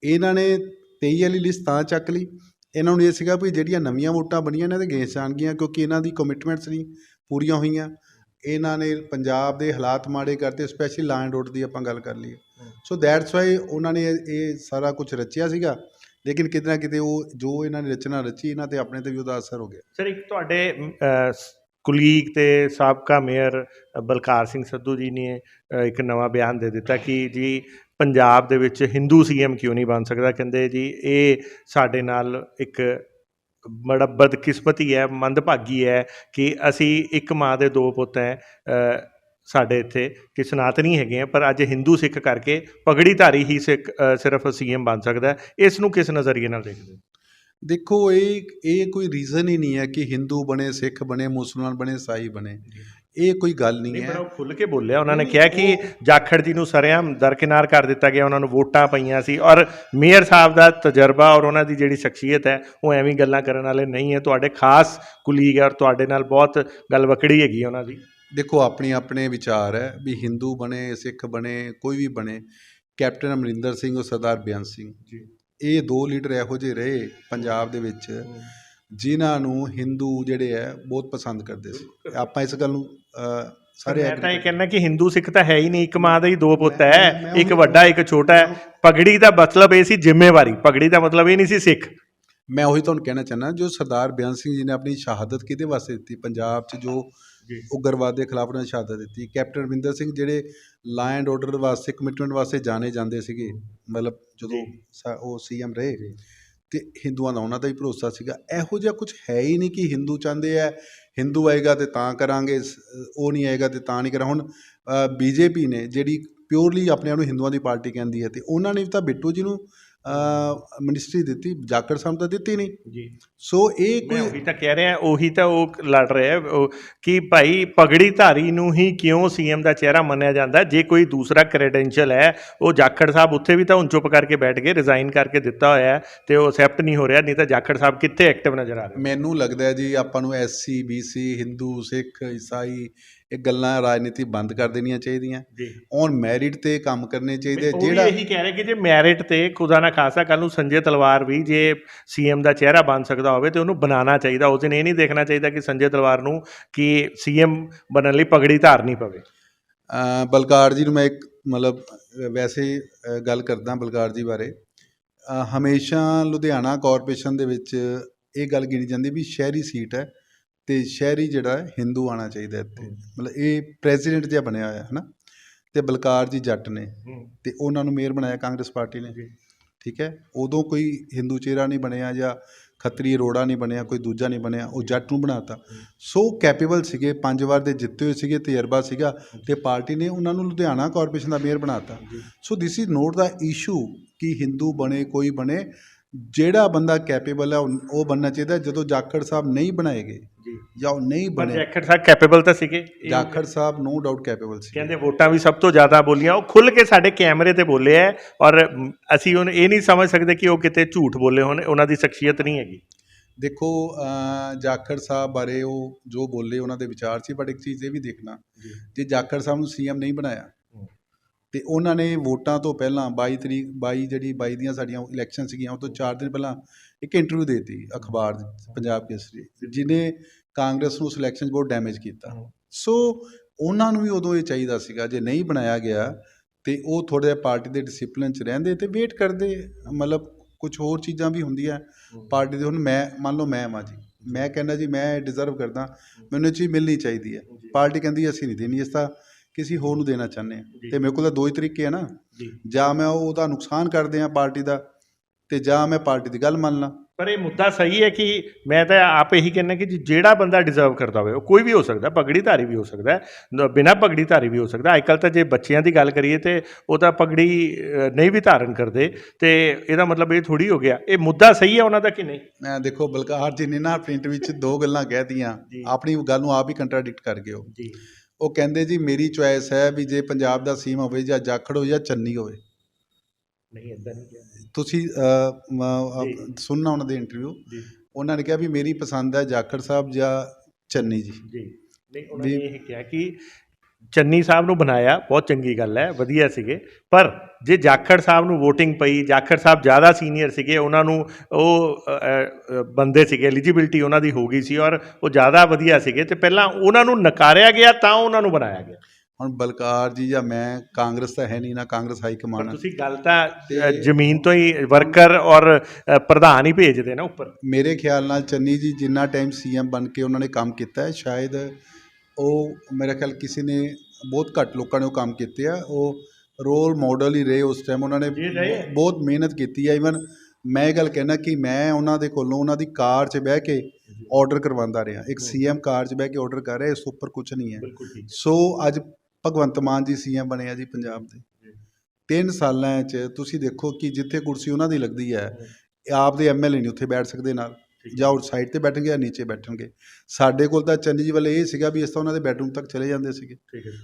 ਇਹਨਾਂ ਨੇ 23 ਵਾਲੀ ਲਿਸਟ ਤਾਂ ਚੱਕ ਲਈ। ਇਹਨਾਂ ਨੂੰ ਇਹ ਸੀਗਾ ਵੀ ਜਿਹੜੀਆਂ ਨਵੀਆਂ ਵੋਟਾਂ ਬਣੀਆਂ ਇਹਨਾਂ ਦੇ ਅਗੇਂਸਟ ਜਾਣਗੀਆਂ ਕਿਉਂਕਿ ਇਹਨਾਂ ਦੀ ਕਮਿਟਮੈਂਟਸ ਨਹੀਂ ਪੂਰੀਆਂ ਹੋਈਆਂ। ਇਹਨਾਂ ਨੇ ਪੰਜਾਬ ਦੇ ਹਾਲਾਤ ਮਾੜੇ ਕਰਤੇ ਸਪੈਸ਼ਲੀ ਲਾਈਨ ਰੋਡ ਦੀ ਆਪਾਂ ਗੱਲ ਕਰ ਲਈਏ। ਸੋ ਦੈਟਸ ਵਾਈ ਉਹਨਾਂ ਨੇ ਇਹ- ਸਾਰਾ ਕੁਝ ਰਚਿਆ ਸੀਗਾ। ਲੇਕਿਨ ਕਿਤੇ ਨਾ ਕਿਤੇ ਉਹ ਜੋ ਇਹਨਾਂ ਨੇ ਰਚਨਾ ਰਚੀ, ਇਹਨਾਂ ਤੇ ਆਪਣੇ ਤੇ ਵੀ ਉਹਦਾ ਅਸਰ ਹੋ ਗਿਆ ਸਰ ਇੱਕ ਤੁਹਾਡੇ ਕੁਲੀਗ ਤੇ ਸਾਬਕਾ ਮੇਅਰ ਬਲਕਾਰ ਸਿੰਘ ਸੰਧੂ ਜੀ ਨੇ ਇੱਕ ਨਵਾਂ ਬਿਆਨ ਦੇ ਦਿੱਤਾ ਕਿ ਜੀ ਪੰਜਾਬ ਦੇ ਵਿੱਚ ਹਿੰਦੂ ਸੀਐਮ ਕਿਉਂ ਨਹੀਂ ਬਣ ਸਕਦਾ? ਕਹਿੰਦੇ ਜੀ ਇਹ ਸਾਡੇ ਨਾਲ ਇੱਕ ਬੜਾ ਬਦਕਿਸਮਤੀ ਹੈ ਮੰਦਭਾਗੀ ਹੈ ਕਿ ਅਸੀਂ ਇੱਕ ਮਾਂ ਦੇ ਦੋ ਪੁੱਤ ਹੈ ਸਾਡੇ ਇੱਥੇ ਕਿ ਸਨਾਤਨੀ ਹੈਗੇ ਆ ਪਰ ਅੱਜ ਹਿੰਦੂ ਸਿੱਖ ਕਰਕੇ ਪਗੜੀ ਧਾਰੀ ਹੀ ਸਿੱਖ ਅ, ਸਿਰਫ ਸੀਐਮ ਬਣ ਸਕਦਾ ਇਸ ਨੂੰ ਕਿਸ ਨਜ਼ਰੀਏ ਨਾਲ ਦੇਖਦੇ ਹੋ? ਦੇਖੋ ਇਹ ਇਹ ਕੋਈ ਰੀਜ਼ਨ ਹੀ ਨਹੀਂ ਹੈ ਕਿ ਹਿੰਦੂ ਬਣੇ ਸਿੱਖ ਬਣੇ ਮੁਸਲਮਾਨ ਬਣੇ ਈਸਾਈ ਬਣੇ। ਇਹ ਕੋਈ ਗੱਲ ਨਹੀਂ ਹੈ। ਬੜਾ ਉਹ ਖੁੱਲ ਕੇ ਬੋਲਿਆ ਉਹਨਾਂ ਨੇ ਕਿਹਾ ਕਿ ਜਾਖੜ ਜੀ ਨੂੰ ਸਰਿਆਮ ਦਰਕਿਨਾਰ ਕਰ ਦਿੱਤਾ ਗਿਆ ਉਹਨਾਂ ਨੂੰ ਵੋਟਾਂ ਪਈਆਂ ਸੀ ਔਰ ਮੇਅਰ ਸਾਹਿਬ ਦਾ ਤਜਰਬਾ ਔਰ ਉਹਨਾਂ ਦੀ ਜਿਹੜੀ ਸ਼ਖਸੀਅਤ ਹੈ ਉਹ ਐਵੇਂ ਗੱਲਾਂ ਕਰਨ ਵਾਲੇ ਨਹੀਂ ਹੈ। ਤੁਹਾਡੇ ਖਾਸ ਕੁਲੀਗ ਹੈ ਔਰ ਤੁਹਾਡੇ ਨਾਲ ਬਹੁਤ ਗੱਲ ਵਕੜੀ ਹੈਗੀ ਉਹਨਾਂ ਦੀ। ਦੇਖੋ ਆਪਣੀ ਆਪਣੇ ਵਿਚਾਰ ਹੈ ਵੀ ਹਿੰਦੂ ਬਣੇ ਸਿੱਖ ਬਣੇ ਕੋਈ ਵੀ ਬਣੇ ਕੈਪਟਨ ਅਮਰਿੰਦਰ ਸਿੰਘ ਔਰ ਸਰਦਾਰ ਬੇਅੰਤ ਸਿੰਘ। ਜੀ। ਇਹ ਦੋ ਲੀਡਰ ਇਹੋ ਜਿਹੇ ਰਹੇ ਪੰਜਾਬ ਦੇ ਵਿੱਚ ਜਿਨ੍ਹਾਂ ਨੂੰ ਹਿੰਦੂ ਜਿਹੜੇ ਹੈ ਬਹੁਤ ਪਸੰਦ ਕਰਦੇ ਸੀ। ਆਪਾਂ ਇਸ ਗੱਲ ਨੂੰ ਸਾਰੇ ਮੈਂ ਤਾਂ ਇਹ ਕਹਿੰਦਾ ਕਿ ਹਿੰਦੂ ਸਿੱਖ ਤਾਂ ਹੈ ਹੀ ਨਹੀਂ ਇੱਕ ਮਾਂ ਦਾ ਹੀ ਦੋ ਪੁੱਤ ਹੈ ਇੱਕ ਵੱਡਾ ਇੱਕ ਛੋਟਾ ਹੈ। ਪਗੜੀ ਦਾ ਮਤਲਬ ਇਹ ਸੀ ਜ਼ਿੰਮੇਵਾਰੀ ਪਗੜੀ ਦਾ ਮਤਲਬ ਇਹ ਨਹੀਂ ਸੀ ਸਿੱਖ। ਮੈਂ ਉਹੀ ਤੁਹਾਨੂੰ ਕਹਿਣਾ ਚਾਹੁੰਦਾ ਜੋ ਸਰਦਾਰ ਬੇਅੰਤ ਸਿੰਘ ਜੀ ਨੇ ਆਪਣੀ ਸ਼ਹਾਦਤ ਕਿਹਦੇ ਵਾਸਤੇ ਦਿੱਤੀ? ਪੰਜਾਬ 'ਚ ਜੋ। ਉਗਰਵਾਦ ਦੇ ਖਿਲਾਫ ਉਹਨਾਂ ਨੇ ਸ਼ਹਾਦਤ ਦਿੱਤੀ। ਕੈਪਟਨ ਅਮਰਿੰਦਰ ਸਿੰਘ ਜਿਹੜੇ ਲਾ ਐਂਡ ਆਰਡਰ ਵਾਸਤੇ ਕਮਿਟਮੈਂਟ ਵਾਸਤੇ ਜਾਣੇ ਜਾਂਦੇ ਸੀਗੇ ਮਤਲਬ ਜਦੋਂ ਉਹ ਸੀਐਮ ਰਹੇ। ਤੇ ਹਿੰਦੂਆਂ ਦਾ ਉਹਨਾਂ ਦਾ ਹੀ ਭਰੋਸਾ ਸੀਗਾ। ਇਹੋ ਜਿਹਾ ਕੁਝ ਹੈ ਹੀ ਨਹੀਂ ਕਿ ਹਿੰਦੂ ਚਾਹੁੰਦੇ ਆ, ਹਿੰਦੂ ਆਏਗਾ ਤੇ ਤਾਂ ਕਰਾਂਗੇ, ਸ- ਉਹ ਨਹੀਂ ਆਏਗਾ ਤੇ ਤਾਂ ਨਹੀਂ ਕਰਾਂ। ਹੁਣ ਬੀਜੇਪੀ ਨੇ ਜਿਹੜੀ ਪਿਓਰਲੀ ਆਪਣੇ ਆਪ ਨੂੰ ਹਿੰਦੂਆਂ ਦੀ ਪਾਰਟੀ ਕਹਿੰਦੀ ਹੈ ਤੇ ਉਹਨਾਂ ਨੇ ਤਾਂ ਬਿੱਟੂ ਜੀ ਨੂੰ ਮਿਨਿਸਟਰੀ ਦਿੱਤੀ ਜਾਖੜ ਸਾਹਿਬ ਤਾਂ ਦਿੱਤੀ ਨਹੀਂ। ਜੀ। ਸੋ ਇਹ ਕੋਈ ਉਹੀ ਤਾਂ ਕਹਿ ਰਿਹਾ ਉਹੀ ਤਾਂ ਉਹ ਲੜ ਰਿਹਾ ਕਿ ਭਾਈ ਪਗੜੀ ਧਾਰੀ ਨੂੰ ਹੀ ਕਿਉਂ ਸੀਐਮ ਦਾ ਚਿਹਰਾ ਮੰਨਿਆ ਜਾਂਦਾ? ਜੇ ਕੋਈ ਦੂਸਰਾ ਕ੍ਰੈਡੈਂਸ਼ੀਅਲ ਹੈ ਉਹ ਜਾਖੜ ਸਾਹਿਬ ਉੱਥੇ ਵੀ ਤਾਂ ਹੁਣ ਚੁੱਪ ਕਰਕੇ ਬੈਠ ਗਏ ਰਿਜ਼ਾਈਨ ਕਰਕੇ ਦਿੱਤਾ ਹੋਇਆ ਤੇ ਉਹ ਅਸੈਪਟ ਨਹੀਂ ਹੋ ਰਿਹਾ ਨਹੀਂ ਤਾਂ ਜਾਖੜ ਸਾਹਿਬ ਕਿੱਥੇ ਐਕਟਿਵ ਨਜ਼ਰ ਆ ਰਹੇ ਮੈਨੂੰ ਲੱਗਦਾ ਜੀ ਆਪਾਂ ਨੂੰ ਐਸਸੀ ਬੀਸੀ ਹਿੰਦੂ ਸਿੱਖ ਈਸਾਈ ਇਹ ਗੱਲਾਂ ਰਾਜਨੀਤੀ ਬੰਦ ਕਰ ਦੇਣੀਆਂ ਚਾਹੀਦੀਆਂ। ਔਨ ਮੈਰਿਟ ਤੇ ਕੰਮ ਕਰਨੇ ਚਾਹੀਦੇ। ਜਿਹੜਾ ਇਹੀ ਕਹਿ ਰਹੇ ਕਿ ਜੇ ਮੈਰਿਟ ਤੇ ਖੁਦਾ ਨਾ ਖਾਸਾ ਕੱਲ ਨੂੰ ਸੰਜੇ ਤਲਵਾਰ ਵੀ ਜੇ ਸੀਐਮ ਦਾ ਚਿਹਰਾ ਬਣ ਸਕਦਾ ਹੋਵੇ ਤੇ ਉਹਨੂੰ ਬਣਾਉਣਾ ਚਾਹੀਦਾ। ਉਸ ਦਿਨ ਇਹ ਨਹੀਂ ਦੇਖਣਾ ਚਾਹੀਦਾ ਕਿ ਸੰਜੇ ਤਲਵਾਰ ਨੂੰ ਕਿ ਸੀਐਮ ਬਣਨ ਲਈ ਪਗੜੀ ਧਾਰਨੀ ਪਵੇ। ਬਲਕਾਰ ਜੀ ਨੂੰ ਮੈਂ ਇੱਕ ਮਤਲਬ ਵੈਸੇ ਗੱਲ ਕਰਦਾ ਬਲਕਾਰ ਜੀ ਬਾਰੇ। ਹਮੇਸ਼ਾ ਲੁਧਿਆਣਾ ਕਾਰਪੋਰੇਸ਼ਨ ਦੇ ਵਿੱਚ ਇਹ ਗੱਲ ਗਿਣੀ ਜਾਂਦੀ ਵੀ ਸ਼ਹਿਰੀ ਸੀਟ ਹੈ। ਤੇ ਸ਼ਹਿਰੀ ਜਿਹੜਾ ਹੈ ਹਿੰਦੂ ਆਣਾ ਚਾਹੀਦਾ ਇੱਥੇ। ਮਤਲਬ ਇਹ ਪ੍ਰੈਜ਼ੀਡੈਂਟ ਜਿਹਾ ਬਣਿਆ ਹੋਇਆ ਹੈ ਨਾ ਤੇ ਬਲਕਾਰ ਜੀ ਜੱਟ ਨੇ। ਤੇ ਉਹਨਾਂ ਨੂੰ ਮੇਅਰ ਬਣਾਇਆ ਕਾਂਗਰਸ ਪਾਰਟੀ ਨੇ। ਠੀਕ ਹੈ? ਉਦੋਂ ਕੋਈ ਹਿੰਦੂ ਚਿਹਰਾ ਨਹੀਂ ਬਣਿਆ ਜਾਂ ਖੱਤਰੀ ਅਰੋੜਾ ਨਹੀਂ ਬਣਿਆ ਕੋਈ ਦੂਜਾ ਨਹੀਂ ਬਣਿਆ ਉਹ ਜੱਟ ਨੂੰ ਬਣਾਤਾ। ਸੋ ਕੈਪੇਬਲ ਸੀਗੇ ਪੰਜ ਵਾਰ ਦੇ ਜਿੱਤੇ ਹੋਏ ਸੀਗੇ ਤਜਰਬਾ ਸੀਗਾ ਤੇ ਪਾਰਟੀ ਨੇ ਉਹਨਾਂ ਨੂੰ ਲੁਧਿਆਣਾ ਕਾਰਪੋਰੇਸ਼ਨ ਦਾ ਮੇਅਰ ਬਣਾਤਾ। So this is not the issue ਕਿ ਹਿੰਦੂ ਬਣੇ ਕੋਈ ਬਣੇ। ਜਿਹੜਾ ਬੰਦਾ ਕੈਪੇਬਲ ਹੈ ਉਹ ਬਣਨਾ ਚਾਹੀਦਾ। ਜਦੋਂ ਜਾਖੜ ਸਾਹਿਬ ਨਹੀਂ ਬਣਾਏਗੇ ਜੀ ਜਾਂ ਉਹ ਨਹੀਂ ਪਰ ਬਣੇ। ਜੈਕਟ ਸਾਹਿਬ ਕੈਪੇਬਲ ਤਾਂ ਸੀਗੇ। ਇਹ ਜਾਖੜ ਸਾਹਿਬ ਨੋ ਡਾਊਟ ਕੈਪੇਬਲ ਸੀ ਕਹਿੰਦੇ ਵੋਟਾਂ ਵੀ ਸਭ ਤੋਂ ਜ਼ਿਆਦਾ ਬੋਲੀਆਂ। ਉਹ ਖੁੱਲ ਕੇ ਸਾਡੇ ਕੈਮਰੇ ਤੇ ਬੋਲੇ ਐ ਔਰ ਅਸੀਂ ਹੁਣ ਇਹ ਨਹੀਂ ਸਮਝ ਸਕਦੇ ਕਿ ਉਹ ਕਿਤੇ ਝੂਠ ਬੋਲੇ ਹੋਣ ਉਹਨਾਂ ਦੀ ਸ਼ਖਸੀਅਤ ਨਹੀਂ ਹੈਗੀ। ਦੇਖੋ ਅਹ, ਜਾਖੜ ਸਾਹਿਬ ਬਾਰੇ ਉਹ ਜੋ ਬੋਲੇ ਉਹਨਾਂ ਦੇ ਵਿਚਾਰ ਸੀ ਬਟ ਇੱਕ ਚੀਜ਼ ਇਹ ਵੀ ਦੇਖਣਾ ਜੇ। ਜਾਖੜ ਸਾਹਿਬ ਨੂੰ ਸੀਐਮ ਨਹੀਂ ਬਣਾਇਆ ਹੂੰ। ਤੇ ਉਹਨਾਂ ਨੇ ਵੋਟਾਂ ਤੋਂ ਪਹਿਲਾਂ 22 ਤਰੀਕ 22 ਜਿਹੜੀ 22 ਦੀਆਂ ਸਾਡੀਆਂ ਇਲੈਕਸ਼ਨ ਸੀਗੀਆਂ ਉਹ ਤੋਂ 4 ਦਿਨ ਪਹਿਲਾਂ ਇੱਕ ਇੰਟਰਵਿਊ ਦੇਤੀ ਅਖਬਾਰ ਪੰਜਾਬ ਕੇਸਰੀ। ਜਿਨੇ ਕਾਂਗਰਸ ਨੂੰ ਸਿਲੈਕਸ਼ਨ ਬਹੁਤ ਡੈਮੇਜ ਕੀਤਾ। ਸੋ ਉਹਨਾਂ ਨੂੰ ਵੀ ਉਦੋਂ ਇਹ ਚਾਹੀਦਾ ਸੀਗਾ ਜੇ ਨਹੀਂ ਬਣਾਇਆ ਗਿਆ ਤੇ ਉਹ ਥੋੜ੍ਹਾ ਜਿਹਾ ਪਾਰਟੀ ਦੇ ਡਿਸਪਲਿਨ 'ਚ ਰਹਿੰਦੇ ਤੇ ਵੇਟ ਕਰਦੇ ਮਤਲਬ ਕੁਝ ਹੋਰ ਚੀਜ਼ਾਂ ਵੀ ਹੁੰਦੀਆਂ। ਪਾਰਟੀ ਦੇ ਹੁਣ ਮੈਂ ਮੰਨ ਲਓ ਮੈਂ ਮਾਂ ਜੀ। ਮੈਂ ਕਹਿੰਦਾ ਜੀ ਮੈਂ ਡਿਜ਼ਰਵ ਕਰਦਾ ਮੈਨੂੰ ਇਹ ਚੀਜ਼ ਮਿਲਣੀ ਚਾਹੀਦੀ ਹੈ। ਪਾਰਟੀ ਕਹਿੰਦੀ ਅਸੀਂ ਨਹੀਂ ਦੇਣੀ ਇਸ ਤਾਂ ਕਿਸੇ ਹੋਰ ਨੂੰ ਦੇਣਾ ਚਾਹੁੰਦੇ ਜੀ। ਤੇ ਮੇਰੇ ਕੋਲ ਤਾਂ ਦੋ ਹੀ ਤਰੀਕੇ ਆ ਨਾ। ਜਾਂ। ਮੈਂ ਉਹਦਾ ਨੁਕਸਾਨ ਕਰਦੇ ਆ ਪਾਰਟੀ ਦਾ ਤੇ ਜਾਂ ਮੈਂ ਪਾਰਟੀ ਦੀ ਗੱਲ ਮੰਨ ਲਾਂ। ਪਰ ਇਹ ਮੁੱਦਾ ਸਹੀ ਹੈ ਕਿ ਮੈਂ ਤਾਂ ਆਪ ਇਹੀ ਕਹਿੰਦਾ ਕਿ ਜਿਹੜਾ ਬੰਦਾ ਡਿਜ਼ਰਵ ਕਰਦਾ ਹੋਵੇ ਉਹ ਕੋਈ ਵੀ ਹੋ ਸਕਦਾ ਪਗੜੀ ਧਾਰੀ ਵੀ ਹੋ ਸਕਦਾ ਬਿਨਾ ਪਗੜੀ ਧਾਰੀ ਵੀ ਹੋ ਸਕਦਾ। ਅੱਜਕੱਲ ਤਾਂ ਜੇ ਬੱਚਿਆਂ ਦੀ ਗੱਲ ਕਰੀਏ ਤੇ ਉਹ ਤਾਂ ਪਗੜੀ ਨਹੀਂ ਵੀ ਧਾਰਨ ਕਰਦੇ ਤੇ ਇਹਦਾ ਮਤਲਬ ਇਹ ਥੋੜੀ ਹੋ ਗਿਆ। ਇਹ ਮੁੱਦਾ ਸਹੀ ਹੈ ਉਹਨਾਂ ਦਾ ਕਿ ਨਹੀਂ? ਮੈਂ ਦੇਖੋ ਬਲਕਾਰ ਜੀ ਨੇ ਨਾ ਪ੍ਰਿੰਟ ਵਿੱਚ ਦੋ ਗੱਲਾਂ ਕਹਿ ਜੀ। ਆਪਣੀ ਗੱਲ ਨੂੰ ਆਪ ਹੀ ਕੰਟਰਾਡਿਕਟ ਕਰ ਗਏ ਉਹ। ਕਹਿੰਦੇ ਜੀ ਮੇਰੀ ਚੁਆਇਸ ਹੈ ਵੀ ਜੇ ਪੰਜਾਬ ਦਾ ਸੀਮ ਹੋਵੇ ਜਾਂ ਜਾਖੜ ਹੋਵੇ ਜਾਂ ਚੰਨੀ ਹੋਵੇ। ਨਹੀਂ ਇਦਾਂ ਨਹੀਂ ਕਿਹਾ। ਤੁਸੀਂ ਸੁਣਨਾ ਉਹਨਾਂ ਦੇ ਇੰਟਰਵਿਊ ਉਹਨਾਂ ਨੇ ਕਿਹਾ ਵੀ ਮੇਰੀ ਪਸੰਦ ਹੈ ਜਾਖੜ ਸਾਹਿਬ ਜਾਂ ਚੰਨੀ ਜੀ। ਜੀ। ਨਹੀਂ ਉਹਨਾਂ ਨੇ ਇਹ ਕਿਹਾ ਕਿ ਚੰਨੀ ਸਾਹਿਬ ਨੂੰ ਬਣਾਇਆ ਬਹੁਤ ਚੰਗੀ ਗੱਲ ਹੈ ਵਧੀਆ ਸੀਗੇ। ਪਰ ਜੇ ਜਾਖੜ ਸਾਹਿਬ ਨੂੰ VOTING ਪਈ ਜਾਖੜ ਸਾਹਿਬ ਜ਼ਿਆਦਾ ਸੀਨੀਅਰ ਸੀਗੇ ਉਹਨਾਂ ਨੂੰ ਉਹ ਬੰਦੇ ਸੀਗੇ ਐਲੀਜੀਬਿਲਟੀ ਉਹਨਾਂ ਦੀ ਹੋ ਗਈ ਸੀ ਔਰ ਉਹ ਜ਼ਿਆਦਾ ਵਧੀਆ ਸੀਗੇ। ਤੇ ਪਹਿਲਾਂ ਉਹਨਾਂ ਨੂੰ ਨਕਾਰਿਆ ਗਿਆ ਤਾਂ ਉਹਨਾਂ ਨੂੰ ਬਣਾਇਆ ਗਿਆ। ਹੁਣ ਬਲਕਾਰ ਜੀ ਜਾਂ ਮੈਂ ਕਾਂਗਰਸ ਤਾਂ ਹੈ ਨਹੀਂ ਨਾ ਕਾਂਗਰਸ ਹਾਈ ਕਮਾਂਡ ਤੁਸੀਂ ਗੱਲ ਤਾਂ ਜ਼ਮੀਨ ਤੋਂ ਹੀ ਵਰਕਰ ਔਰ ਪ੍ਰਧਾਨ ਹੀ ਭੇਜਦੇ ਨਾ ਉੱਪਰ। ਮੇਰੇ ਖਿਆਲ ਨਾਲ ਚੰਨੀ ਜੀ ਜਿੰਨਾ ਟਾਈਮ ਸੀਐਮ ਬਣ ਕੇ ਉਹਨਾਂ ਨੇ ਕੰਮ ਕੀਤਾ ਹੈ ਸ਼ਾਇਦ ਉਹ ਮੇਰਾ ਖਿਆਲ ਕਿਸੇ ਨੇ ਬਹੁਤ ਘੱਟ ਲੋਕਾਂ ਨੇ ਉਹ ਕੰਮ ਕੀਤੇ ਆ। ਉਹ ਰੋਲ ਮਾਡਲ ਹੀ ਰਹੇ ਉਸ ਟਾਈਮ ਉਹਨਾਂ ਨੇ। ਬਹੁਤ ਮਿਹਨਤ ਕੀਤੀ ਹੈ ਇਵਨ ਮੈਂ ਇਹ ਗੱਲ ਕਹਿਣਾ ਕਿ ਮੈਂ ਉਹਨਾਂ ਦੇ ਕੋਲੋਂ ਉਹਨਾਂ ਦੀ ਕਾਰ 'ਚ ਬਹਿ ਕੇ ਆਰਡਰ ਕਰਵਾਉਂਦਾ ਰਿਹਾ। ਇੱਕ ਸੀਐਮ ਕਾਰ 'ਚ ਬਹਿ ਕੇ ਆਰਡਰ ਕਰ ਰਿਹਾ ਇਸ ਤੋਂ ਉੱਪਰ ਕੁਝ ਨਹੀਂ ਹੈ। ਸੋ ਅੱਜ ਭਗਵੰਤ ਮਾਨ ਜੀ ਸੀਐਮ ਬਣੇ ਆ ਜੀ ਪੰਜਾਬ ਦੇ। ਤਿੰਨ ਸਾਲਾਂ 'ਚ ਤੁਸੀਂ ਦੇਖੋ ਕਿ ਜਿੱਥੇ ਕੁਰਸੀ ਉਹਨਾਂ ਦੀ ਲੱਗਦੀ ਹੈ ਆਪ ਦੇ ਐਮਐਲਏ ਨਹੀਂ ਉੱਥੇ ਬੈਠ ਸਕਦੇ ਨਾਲ। ਜਾਂ ਉਹ ਸਾਈਡ ਤੇ ਬੈਠਣਗੇ ਜਾਂ ਨੀਚੇ ਬੈਠਣਗੇ। ਸਾਡੇ ਕੋਲ ਤਾਂ ਚੰਨੀ ਜੀ ਵਾਲੇ ਇਹ ਸੀਗਾ ਵੀ ਇਸ ਤਾਂ ਉਹਨਾਂ ਦੇ ਬੈਡਰੂਮ ਤੱਕ ਚਲੇ ਜਾਂਦੇ ਸੀਗੇ।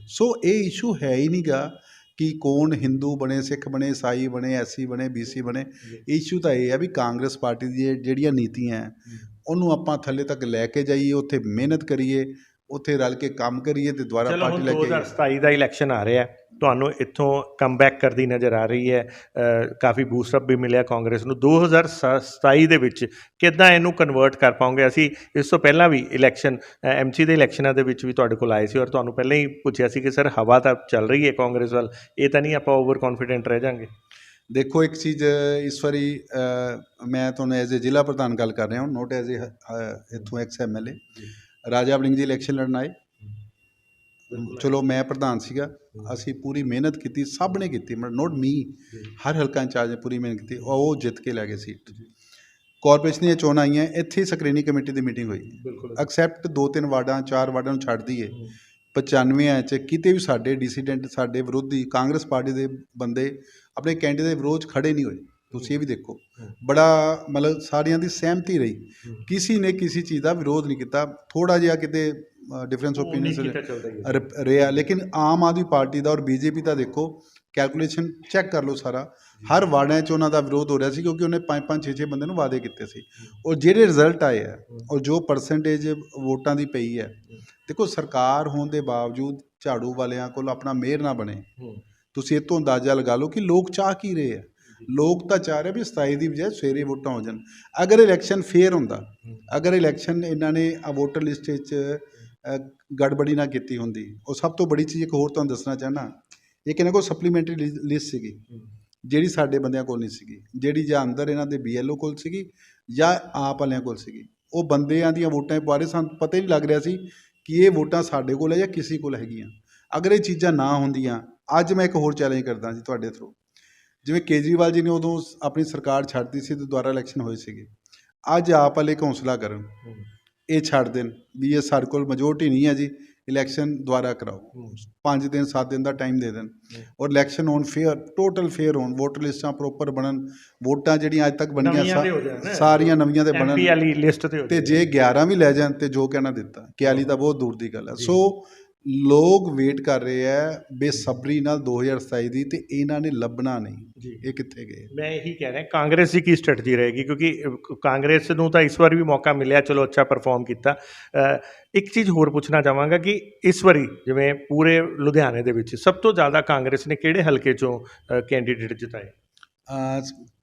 ਸੋ ਇਹ ਇਸ਼ੂ ਹੈ ਹੀ ਨਹੀਂਗਾ ਕਿ ਕੌਣ ਹਿੰਦੂ ਬਣੇ ਸਿੱਖ ਬਣੇ ਈਸਾਈ ਬਣੇ ਐਸਸੀ ਬਣੇ ਬੀਸੀ ਬਣੇ। ਇਸ਼ੂ ਤਾਂ ਇਹ ਹੈ ਵੀ ਕਾਂਗਰਸ ਪਾਰਟੀ ਦੀ ਜਿਹੜੀਆਂ ਨੀਤੀਆਂ ਉਹਨੂੰ ਆਪਾਂ ਥੱਲੇ ਤੱਕ ਲੈ ਕੇ ਜਾਈਏ ਉੱਥੇ ਮਿਹਨਤ ਕਰੀਏ ਉੱਥੇ ਰਲ ਕੇ ਕੰਮ ਕਰੀਏ ਤੇ ਦੁਬਾਰਾ ਪਾਰਟੀ ਲੈ ਕੇ 2027 ਦਾ ਇਲੈਕਸ਼ਨ ਆ ਰਿਹਾ ਤੁਹਾਨੂੰ ਇੱਥੋਂ ਕਮਬੈਕ ਕਰਦੀ ਨਜ਼ਰ ਆ ਰਹੀ ਹੈ। ਕਾਫੀ ਬੂਸਟਅਪ ਵੀ ਮਿਲਿਆ ਕਾਂਗਰਸ ਨੂੰ। 2027 ਦੇ ਵਿੱਚ ਕਿੱਦਾਂ ਇਹਨੂੰ ਕਨਵਰਟ ਕਰ ਪਾਉਂਗੇ? ਅਸੀਂ ਇਸ ਤੋਂ ਪਹਿਲਾਂ ਵੀ ਇਲੈਕਸ਼ਨ ਐਮਸੀ ਦੇ ਇਲੈਕਸ਼ਨਾਂ ਦੇ ਵਿੱਚ ਵੀ ਤੁਹਾਡੇ ਕੋਲ ਆਏ ਸੀ ਔਰ ਤੁਹਾਨੂੰ ਪਹਿਲਾਂ ਹੀ ਪੁੱਛਿਆ ਸੀ ਕਿ ਸਰ ਹਵਾ ਤਾਂ ਚੱਲ ਰਹੀ ਹੈ ਕਾਂਗਰਸ ਵੱਲ। ਇਹ ਤਾਂ ਨਹੀਂ ਆਪਾਂ ਓਵਰ ਕੌਨਫੀਡੈਂਟ ਰਹਿ ਜਾਾਂਗੇ। ਦੇਖੋ ਇੱਕ ਚੀਜ਼ ਇਸ ਵਾਰੀ ਮੈਂ ਤੁਹਾਨੂੰ ਐਜ਼ ਅ ਜ਼ਿਲ੍ਹਾ ਪ੍ਰਧਾਨ ਗੱਲ ਕਰ ਰਿਹਾ ਹਾਂ। ਨੋਟ ਐਜ਼ ਅ ਇੱਥੋਂ ਐਕਸ ਐਮਐਲਏ ਰਾਜਾ ਵੜਿੰਗ ਜੀ ਇਲੈਕਸ਼ਨ ਲੜਨ ਆਏ। ਚਲੋ ਮੈਂ ਪ੍ਰਧਾਨ ਸੀਗਾ ਅਸੀਂ ਪੂਰੀ ਮਿਹਨਤ ਕੀਤੀ ਸਭ ਨੇ ਕੀਤੀ ਮਤਲਬ ਨੋਟ ਮੀ ਹਰ ਹਲਕਾ ਇੰਚਾਰਜ ਨੇ ਪੂਰੀ ਮਿਹਨਤ ਕੀਤੀ ਉਹ ਜਿੱਤ ਕੇ ਲੈ ਗਏ ਸੀਟ। ਕਾਰਪੋਰੇਸ਼ਨ ਦੀਆਂ ਚੋਣਾਂ ਆਈਆਂ ਇੱਥੇ ਸਕਰੀਨਿੰਗ ਕਮੇਟੀ ਦੀ ਮੀਟਿੰਗ ਹੋਈ। ਐਕਸੈਪਟ ਦੋ ਤਿੰਨ ਵਾਰਡਾਂ ਚਾਰ ਵਾਰਡਾਂ ਨੂੰ ਛੱਡ ਦਈਏ। 95 ਚ ਕਿਤੇ ਵੀ ਸਾਡੇ ਡਿਸੀਡੈਂਟ ਸਾਡੇ ਵਿਰੋਧੀ ਕਾਂਗਰਸ ਪਾਰਟੀ ਦੇ ਬੰਦੇ ਆਪਣੇ ਕੈਂਡੀਡੇਟ ਦੇ ਵਿਰੋਧ ਖੜੇ ਨਹੀਂ ਹੋਏ। ਤੁਸੀਂ ਇਹ ਵੀ ਦੇਖੋ। ਬੜਾ ਮਤਲਬ ਸਾਰਿਆਂ ਦੀ ਸਹਿਮਤੀ ਰਹੀ। ਕਿਸੇ ਨੇ ਕਿਸੇ ਚੀਜ਼ ਦਾ ਵਿਰੋਧ ਨਹੀਂ ਕੀਤਾ। ਥੋੜਾ ਜਿਹਾ ਕਿਤੇ ਡਿਫਰੈਂਸ ਓਪੀਨੀਅਨ ਰਿਹਾ। ਲੇਕਿਨ ਆਮ ਆਦਮੀ ਪਾਰਟੀ ਦਾ ਔਰ ਬੀਜੇਪੀ ਦਾ ਦੇਖੋ ਕੈਲਕੂਲੇਸ਼ਨ ਚੈੱਕ ਕਰ ਲਓ ਸਾਰਾ। ਹਰ ਵਾਰਡਾਂ 'ਚ ਉਹਨਾਂ ਦਾ ਵਿਰੋਧ ਹੋ ਰਿਹਾ ਸੀ ਕਿਉਂਕਿ ਉਹਨੇ 5 5 6 6 ਬੰਦੇ ਨੂੰ ਵਾਅਦੇ ਕੀਤੇ ਸੀ। ਔਰ ਜਿਹੜੇ ਰਿਜ਼ਲਟ ਆਏ ਆ ਔਰ ਜੋ ਪਰਸੈਂਟੇਜ ਵੋਟਾਂ ਦੀ ਪਈ ਹੈ ਦੇਖੋ ਸਰਕਾਰ ਹੋਣ ਦੇ ਬਾਵਜੂਦ ਝਾੜੂ ਵਾਲਿਆਂ ਕੋਲ ਆਪਣਾ ਮੇਅਰ ਨਾ ਬਣੇ। ਤੁਸੀਂ ਇਹ ਤੋਂ ਅੰਦਾਜ਼ਾ ਲਗਾ ਲਓ ਕਿ ਲੋਕ ਚਾਹ ਕੀ ਰਹੇ ਆ। ਲੋਕ ਤਾਂ ਚਾਹ ਰਹੇ ਵੀ 27 ਦੀ ਬਜਾਏ ਸਵੇਰੇ ਵੋਟਾਂ ਹੋ ਜਾਣ। ਅਗਰ ਇਲੈਕਸ਼ਨ ਫੇਅਰ ਹੁੰਦਾ, ਅਗਰ ਇਲੈਕਸ਼ਨ ਇਹਨਾਂ ਨੇ ਆ ਵੋਟਰ ਲਿਸਟ ਵਿੱਚ ਗੜਬੜੀ ਨਾ ਕੀਤੀ ਹੁੰਦੀ, ਉਹ ਸਭ ਤੋਂ ਬੜੀ ਚੀਜ਼ ਇੱਕ ਹੋਰ ਤੁਹਾਨੂੰ ਦੱਸਣਾ ਚਾਹਨਾ ਇੱਕ ਇਹਨਾਂ ਕੋਲ ਸਪਲੀਮੈਂਟਰੀ ਲਿਸਟ ਸੀਗੀ, ਜਿਹੜੀ ਸਾਡੇ ਬੰਦਿਆਂ ਕੋਲ ਨਹੀਂ ਸੀਗੀ, ਜਿਹੜੀ ਜਾਂ ਅੰਦਰ ਇਹਨਾਂ ਦੇ ਬੀਐਲਓ ਕੋਲ ਸੀਗੀ, ਜਾਂ ਆਪ ਵਾਲਿਆਂ ਕੋਲ ਸੀਗੀ, ਉਹ ਬੰਦਿਆਂ ਦੀਆਂ ਵੋਟਾਂ ਬਾਰੇ ਸਾਨੂੰ ਪਤਾ ਹੀ ਨਹੀਂ ਲੱਗ ਰਿਹਾ ਸੀ ਕਿ ਇਹ ਵੋਟਾਂ ਸਾਡੇ ਕੋਲ ਹੈ ਜਾਂ ਕਿਸੇ ਕੋਲ ਹੈਗੀਆਂ। ਅਗਰ ਇਹ ਚੀਜ਼ਾਂ ਨਾ ਹੁੰਦੀਆਂ, ਅੱਜ ਮੈਂ ਇੱਕ ਹੋਰ ਚੈਲੰਜ ਕਰਦਾ ਜੀ ਤੁਹਾਡੇ ਥਰੂ ਜਿਵੇਂ ਕੇਜਰੀਵਾਲ ਜੀ ਨੇ ਉਦੋਂ ਆਪਣੀ ਸਰਕਾਰ ਛੱਡਤੀ ਸੀ ਤੇ ਦੁਬਾਰਾ ਇਲੈਕਸ਼ਨ ਹੋਏ ਸੀਗੇ। ਅੱਜ ਆਪ ਵਾਲੇ ਹੌਸਲਾ ਕਰਨ। ਇਹ ਛੱਡ ਦੇਣ ਵੀ ਇਹ ਸਾਡੇ ਕੋਲ ਮੈਜੋਰਟੀ ਨਹੀਂ ਹੈ ਜੀ ਇਲੈਕਸ਼ਨ ਦੁਬਾਰਾ ਕਰਾਓ। 5 ਦਿਨ 7 ਦਿਨ ਦਾ ਟਾਈਮ ਦੇ ਦੇਣ। ਔਰ ਇਲੈਕਸ਼ਨ ਹੋਣ ਫੇਅਰ ਟੋਟਲ ਫੇਅਰ ਹੋਣ। ਵੋਟਰ ਲਿਸਟਾਂ ਪ੍ਰੋਪਰ ਬਣਨ। ਵੋਟਾਂ ਜਿਹੜੀਆਂ ਅੱਜ ਤੱਕ ਬਣੀਆਂ। ਸਾਰੀਆਂ ਨਵੀਆਂ ਤੇ ਐਮਪੀ ਬਣਨ ਵਾਲੀ ਲਿਸਟ ਤੇ। ਜੇ 11 ਵੀ ਲੈ ਜਾਣ ਤੇ ਜੋ ਕਹਿਣਾ ਦਿੱਤਾ। 41 ਤਾਂ ਬਹੁਤ ਦੂਰ ਦੀ ਗੱਲ ਹੈ। ਸੋ ਲੋਕ ਵੇਟ ਕਰ ਰਹੇ ਆ ਬੇਸਬਰੀ ਨਾਲ 2027 ਦੀ ਤੇ ਇਹਨਾਂ ਨੇ ਲੱਭਣਾ ਨਹੀਂ। ਇਹ ਕਿੱਥੇ ਗਏ? ਮੈਂ ਇਹੀ ਕਹਿ ਰਿਹਾ ਕਾਂਗਰਸ ਦੀ ਕੀ ਸਟ੍ਰੈਟਜੀ ਰਹੇਗੀ? ਕਿਉਂਕਿ ਕਾਂਗਰਸ ਨੂੰ ਤਾਂ ਇਸ ਵਾਰ ਵੀ ਮੌਕਾ ਮਿਲਿਆ ਚਲੋ ਅੱਛਾ ਪਰਫਾਰਮ ਕੀਤਾ। ਇੱਕ ਚੀਜ਼ ਹੋਰ ਪੁੱਛਣਾ ਚਾਹਾਂਗਾ ਕਿ ਇਸ ਵਾਰੀ ਜਿਵੇਂ ਪੂਰੇ ਲੁਧਿਆਣੇ ਦੇ ਵਿੱਚ ਸਭ ਤੋਂ ਜ਼ਿਆਦਾ ਕਾਂਗਰਸ ਨੇ ਕਿਹੜੇ ਹਲਕੇ ਚੋਂ ਕੈਂਡੀਡੇਟ ਜਿਤਾਏ?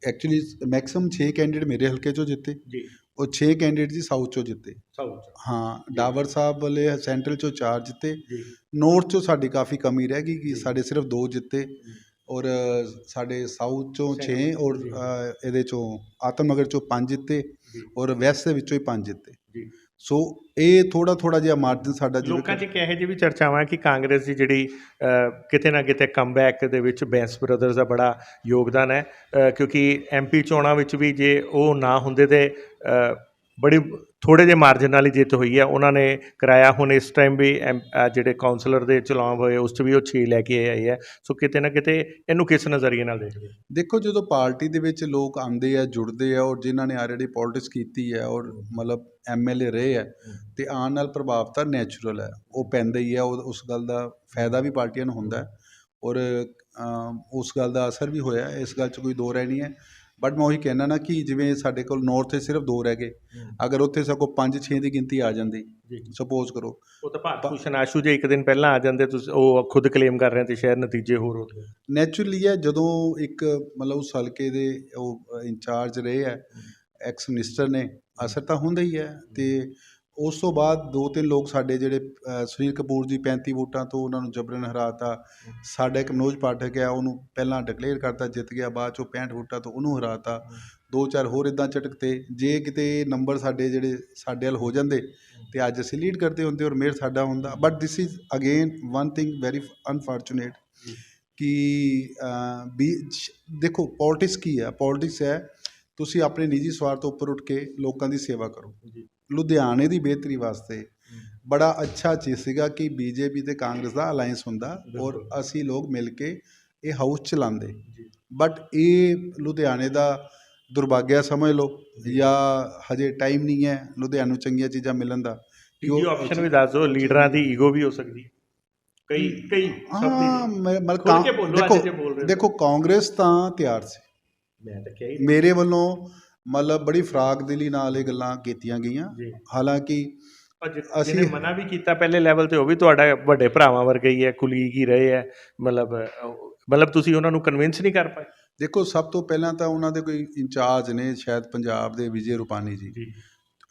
ਐਕਚੁਅਲੀ ਮੈਕਸਿਮਮ 6 ਕੈਂਡੀਡੇਟ ਮੇਰੇ ਹਲਕੇ ਚੋਂ ਜਿੱਤੇ। ਜੀ। ਉਹ 6 ਕੈਂਡੀਡੇਟ ਜੀ ਸਾਊਥ ਚੋਂ ਜਿੱਤੇ। ਸਾਊਥ ਹਾਂ ਡਾਵਰ ਸਾਹਿਬ ਵਾਲੇ ਸੈਂਟਰਲ ਚੋਂ 4 ਜਿੱਤੇ। ਨਾਰਥ ਚੋਂ ਸਾਡੀ ਕਾਫੀ ਕਮੀ ਰਹਿ ਗਈ ਕਿ ਸਾਡੇ ਸਿਰਫ 2 ਜਿੱਤੇ ਔਰ ਸਾਡੇ ਸਾਊਥ ਚੋਂ 6 ਔਰ ਇਹਦੇ ਚੋਂ ਆਤਮਨਗਰ ਚੋਂ 5 ਜਿੱਤੇ। ਔਰ ਵੈਸਟ ਦੇ ਵਿੱਚੋਂ ਹੀ 5 ਜਿੱਤੇ। ਜੀ। ਸੋ ਇਹ ਥੋੜਾ ਥੋੜਾ ਜਿਹਾ ਮਾਰਜਨ ਸਾਡਾ ਜਿਵੇਂ ਲੋਕਾਂ 'ਚ ਇੱਕ ਇਹੋ ਜਿਹੀ ਵੀ ਚਰਚਾਵਾਂ ਕਿ ਕਾਂਗਰਸ ਦੀ ਜਿਹੜੀ ਕਿਤੇ ਨਾ ਕਿਤੇ ਕਮਬੈਕ ਦੇ ਵਿੱਚ ਬੈਂਸ ਬ੍ਰਦਰਸ ਦਾ ਬੜਾ ਯੋਗਦਾਨ ਹੈ। ਕਿਉਂਕਿ ਐਮਪੀ ਚੋਣਾਂ ਵਿੱਚ ਵੀ ਜੇ ਉਹ ਨਾ ਹੁੰਦੇ ਤੇ ਬੜੀ ਥੋੜੇ ਜਿਹੇ ਮਾਰਜਨ ਨਾਲ ਹੀ ਜਿੱਤ ਹੋਈ ਹੈ। ਉਹਨਾਂ ਨੇ ਕਰਾਇਆ ਹੁਣ ਇਸ ਟਾਈਮ ਵੀ ਐਮ- ਜਿਹੜੇ ਕਾਉਂਸਲਰ ਦੇ ਚੁਣਾਵ ਹੋਏ, ਉਸ 'ਚ ਵੀ ਉਹ 6 ਲੈ ਕੇ ਆਏ ਹੈ। ਸੋ ਕਿਤੇ ਨਾ ਕਿਤੇ ਇਹਨੂੰ ਕਿਸ ਨਜ਼ਰੀਏ ਨਾਲ ਦੇਖਦੇ ਦੇਖੋ, ਜਦੋਂ ਪਾਰਟੀ ਦੇ ਵਿੱਚ ਲੋਕ ਆਉਂਦੇ ਆ, ਜੁੜਦੇ ਆ ਔਰ ਜਿਨ੍ਹਾਂ ਨੇ ਆਲਰੇਡੀ ਪੋਲਿਟਿਕਸ ਕੀਤੀ ਹੈ ਔਰ ਮਤਲਬ ਐਮਐਲਏ ਰਹੇ ਆ ਤੇ ਆਉਣ ਨਾਲ ਪ੍ਰਭਾਵ ਤਾਂ ਨੈਚੁਰਲ ਹੈ। ਉਹ ਪੈਂਦਾ ਹੀ ਹੈ, ਉਹ ਉਸ ਗੱਲ ਦਾ ਫਾਇਦਾ ਵੀ ਪਾਰਟੀਆਂ ਨੂੰ ਹੁੰਦਾ ਔਰ ਉਸ ਗੱਲ ਦਾ ਅਸਰ ਵੀ ਹੋਇਆ। ਇਸ ਗੱਲ 'ਚ ਕੋਈ ਦੋ ਰਹਿ ਨਹੀਂ ਹੈ। ਬਟ ਮੈਂ ਉਹੀ ਕਹਿਣਾ ਨਾ ਕਿ ਜਿਵੇਂ ਸਾਡੇ ਕੋਲ ਨਾਰਥ 'ਚ ਸਿਰਫ ਦੋ ਰਹਿ ਗਏ। ਅਗਰ ਉੱਥੇ ਸਗੋਂ 5-6 ਦੀ ਗਿਣਤੀ ਆ ਜਾਂਦੀ ਸਪੋਜ਼ ਕਰੋ। ਉਹ ਤਾਂ ਭਾਰਤ ਭੂਸ਼ਣ ਆਸ਼ੂ ਜੇ ਇੱਕ ਦਿਨ ਪਹਿਲਾਂ ਆ ਜਾਂਦੇ ਤੁਸੀਂ ਉਹ ਖੁਦ ਕਲੇਮ ਕਰ ਰਹੇ ਤੇ ਸ਼ਾਇਦ ਨਤੀਜੇ ਹੋਰ ਹੁੰਦੇ। ਨੈਚੁਰਲੀ ਹੈ ਜਦੋਂ ਇੱਕ ਮਤਲਬ ਉਸ ਹਲਕੇ ਦੇ ਉਹ ਇੰਚਾਰਜ ਰਹੇ ਹੈ ਐਕਸ ਮਿਨਿਸਟਰ ਨੇ ਅਸਰ ਤਾਂ ਹੁੰਦਾ ਹੀ ਹੈ ਤੇ ਉਸ ਤੋਂ ਬਾਅਦ ਦੋ ਤਿੰਨ ਲੋਕ ਸਾਡੇ ਜਿਹੜੇ ਸੁਨੀਲ ਕਪੂਰ ਜੀ 35 ਵੋਟਾਂ ਤੋਂ ਉਹਨਾਂ ਨੂੰ ਜਬਰਨ ਹਰਾਤਾ। ਸਾਡਾ ਇੱਕ ਮਨੋਜ ਪਾਠਕ ਆ ਉਹਨੂੰ ਪਹਿਲਾਂ ਡਿਕਲੇਅਰ ਕਰਤਾ ਜਿੱਤ ਗਿਆ ਬਾਅਦ ਚੋਂ 65 ਵੋਟਾਂ ਤੋਂ ਉਹਨੂੰ ਹਰਾਤਾ। ਦੋ ਚਾਰ ਹੋਰ ਇਦਾਂ ਝਟਕਤੇ ਜੇ ਕਿਤੇ ਨੰਬਰ ਸਾਡੇ ਜਿਹੜੇ ਸਾਡੇ ਵੱਲ ਹੋ ਜਾਂਦੇ ਤੇ ਅੱਜ ਅਸੀਂ ਲੀਡ ਕਰਦੇ ਹੁੰਦੇ ਔਰ ਮੇਰ ਸਾਡਾ ਹੁੰਦਾ। But this is again one thing very unfortunate ਕਿ ਅ, ਵੀ ਦੇਖੋ ਪੋਲਿਟਿਕਸ ਕੀ ਹੈ ਪੋਲਿਟਿਕਸ ਹੈ ਤੁਸੀਂ ਆਪਣੇ ਨਿੱਜੀ ਸਵਾਰਥ ਤੋਂ ਉੱਪਰ ਉੱਠ ਕੇ ਲੋਕਾਂ ਦੀ ਸੇਵਾ ਕਰੋ। ਜੀ। ਲੁਧਿਆਣੇ ਦੀ ਬਿਹਤਰੀ ਵਾਸਤੇ ਬੜਾ ਅੱਛਾ ਚੀਜ਼ ਸੀਗਾ ਕਿ ਬੀਜੇਪੀ ਤੇ ਕਾਂਗਰਸ ਦਾ ਅਲਾਈਅੰਸ ਹੁੰਦਾ ਔਰ। ਅਸੀਂ ਲੋਕ ਮਿਲ ਕੇ ਇਹ ਹਾਊਸ ਚਲਾਉਂਦੇ। ਬਟ ਇਹ ਲੁਧਿਆਣੇ ਦਾ ਦੁਰਭਾਗਿਆ ਸਮਝ ਲਓ ਜਾਂ। ਹਜੇ ਟਾਈਮ ਨਹੀਂ ਹੈ ਲੁਧਿਆਣੇ ਨੂੰ ਚੰਗੀਆਂ ਚੀਜ਼ਾਂ ਮਿਲਣ ਦਾ। ਕਿ ਉਹ- ਤੀਜੀ ਆਪਸ਼ਨ ਵੀ ਦੱਸ ਦਿਓ ਲੀਡਰਾਂ ਦੀ ਈਗੋ ਵੀ ਹੋ ਸਕਦੀ ਹੈ। ਕਈ ਕਈ ਸਭ ਹਾਂ ਮਤਲਬ ਦੇਖੋ। ਦੇਖੋ ਕਾਂਗਰਸ ਤਾਂ ਤਿਆਰ ਸੀ। ਮੈਂ ਤਾਂ ਕਿਹਾ ਹੀ ਮੇਰੇ ਵੱਲੋਂ ਮਤਲਬ ਬੜੀ ਫਰਾਕ ਦਿਲੀ ਨਾਲ ਇਹ ਗੱਲਾਂ ਕੀਤੀਆਂ ਗਈਆਂ। ਹਾਲਾਂਕਿ ਅਸੀਂ- ਜਿਹਨੇ ਮਨਾ ਵੀ ਕੀਤਾ ਪਹਿਲੇ ਲੈਵਲ ਤੇ ਉਹ ਵੀ ਤੁਹਾਡਾ ਵੱਡੇ ਭਰਾਵਾਂ ਵਰਗੇ ਹੀ ਹੈ ਕੁਲੀਗ ਹੀ ਰਹੇ ਹੈ ਮਤਲਬ ਮਤਲਬ ਤੁਸੀਂ ਉਹਨਾਂ ਨੂੰ ਕਨਵਿੰਸ ਨਹੀਂ ਕਰ ਪਾਏ? ਦੇਖੋ ਸਭ ਤੋਂ ਪਹਿਲਾਂ ਤਾਂ ਉਹਨਾਂ ਦੇ ਕੋਈ ਇੰਚਾਰਜ ਨੇ ਸ਼ਾਇਦ ਪੰਜਾਬ ਦੇ ਵਿਜੇ ਰੂਪਾਨੀ ਜੀ।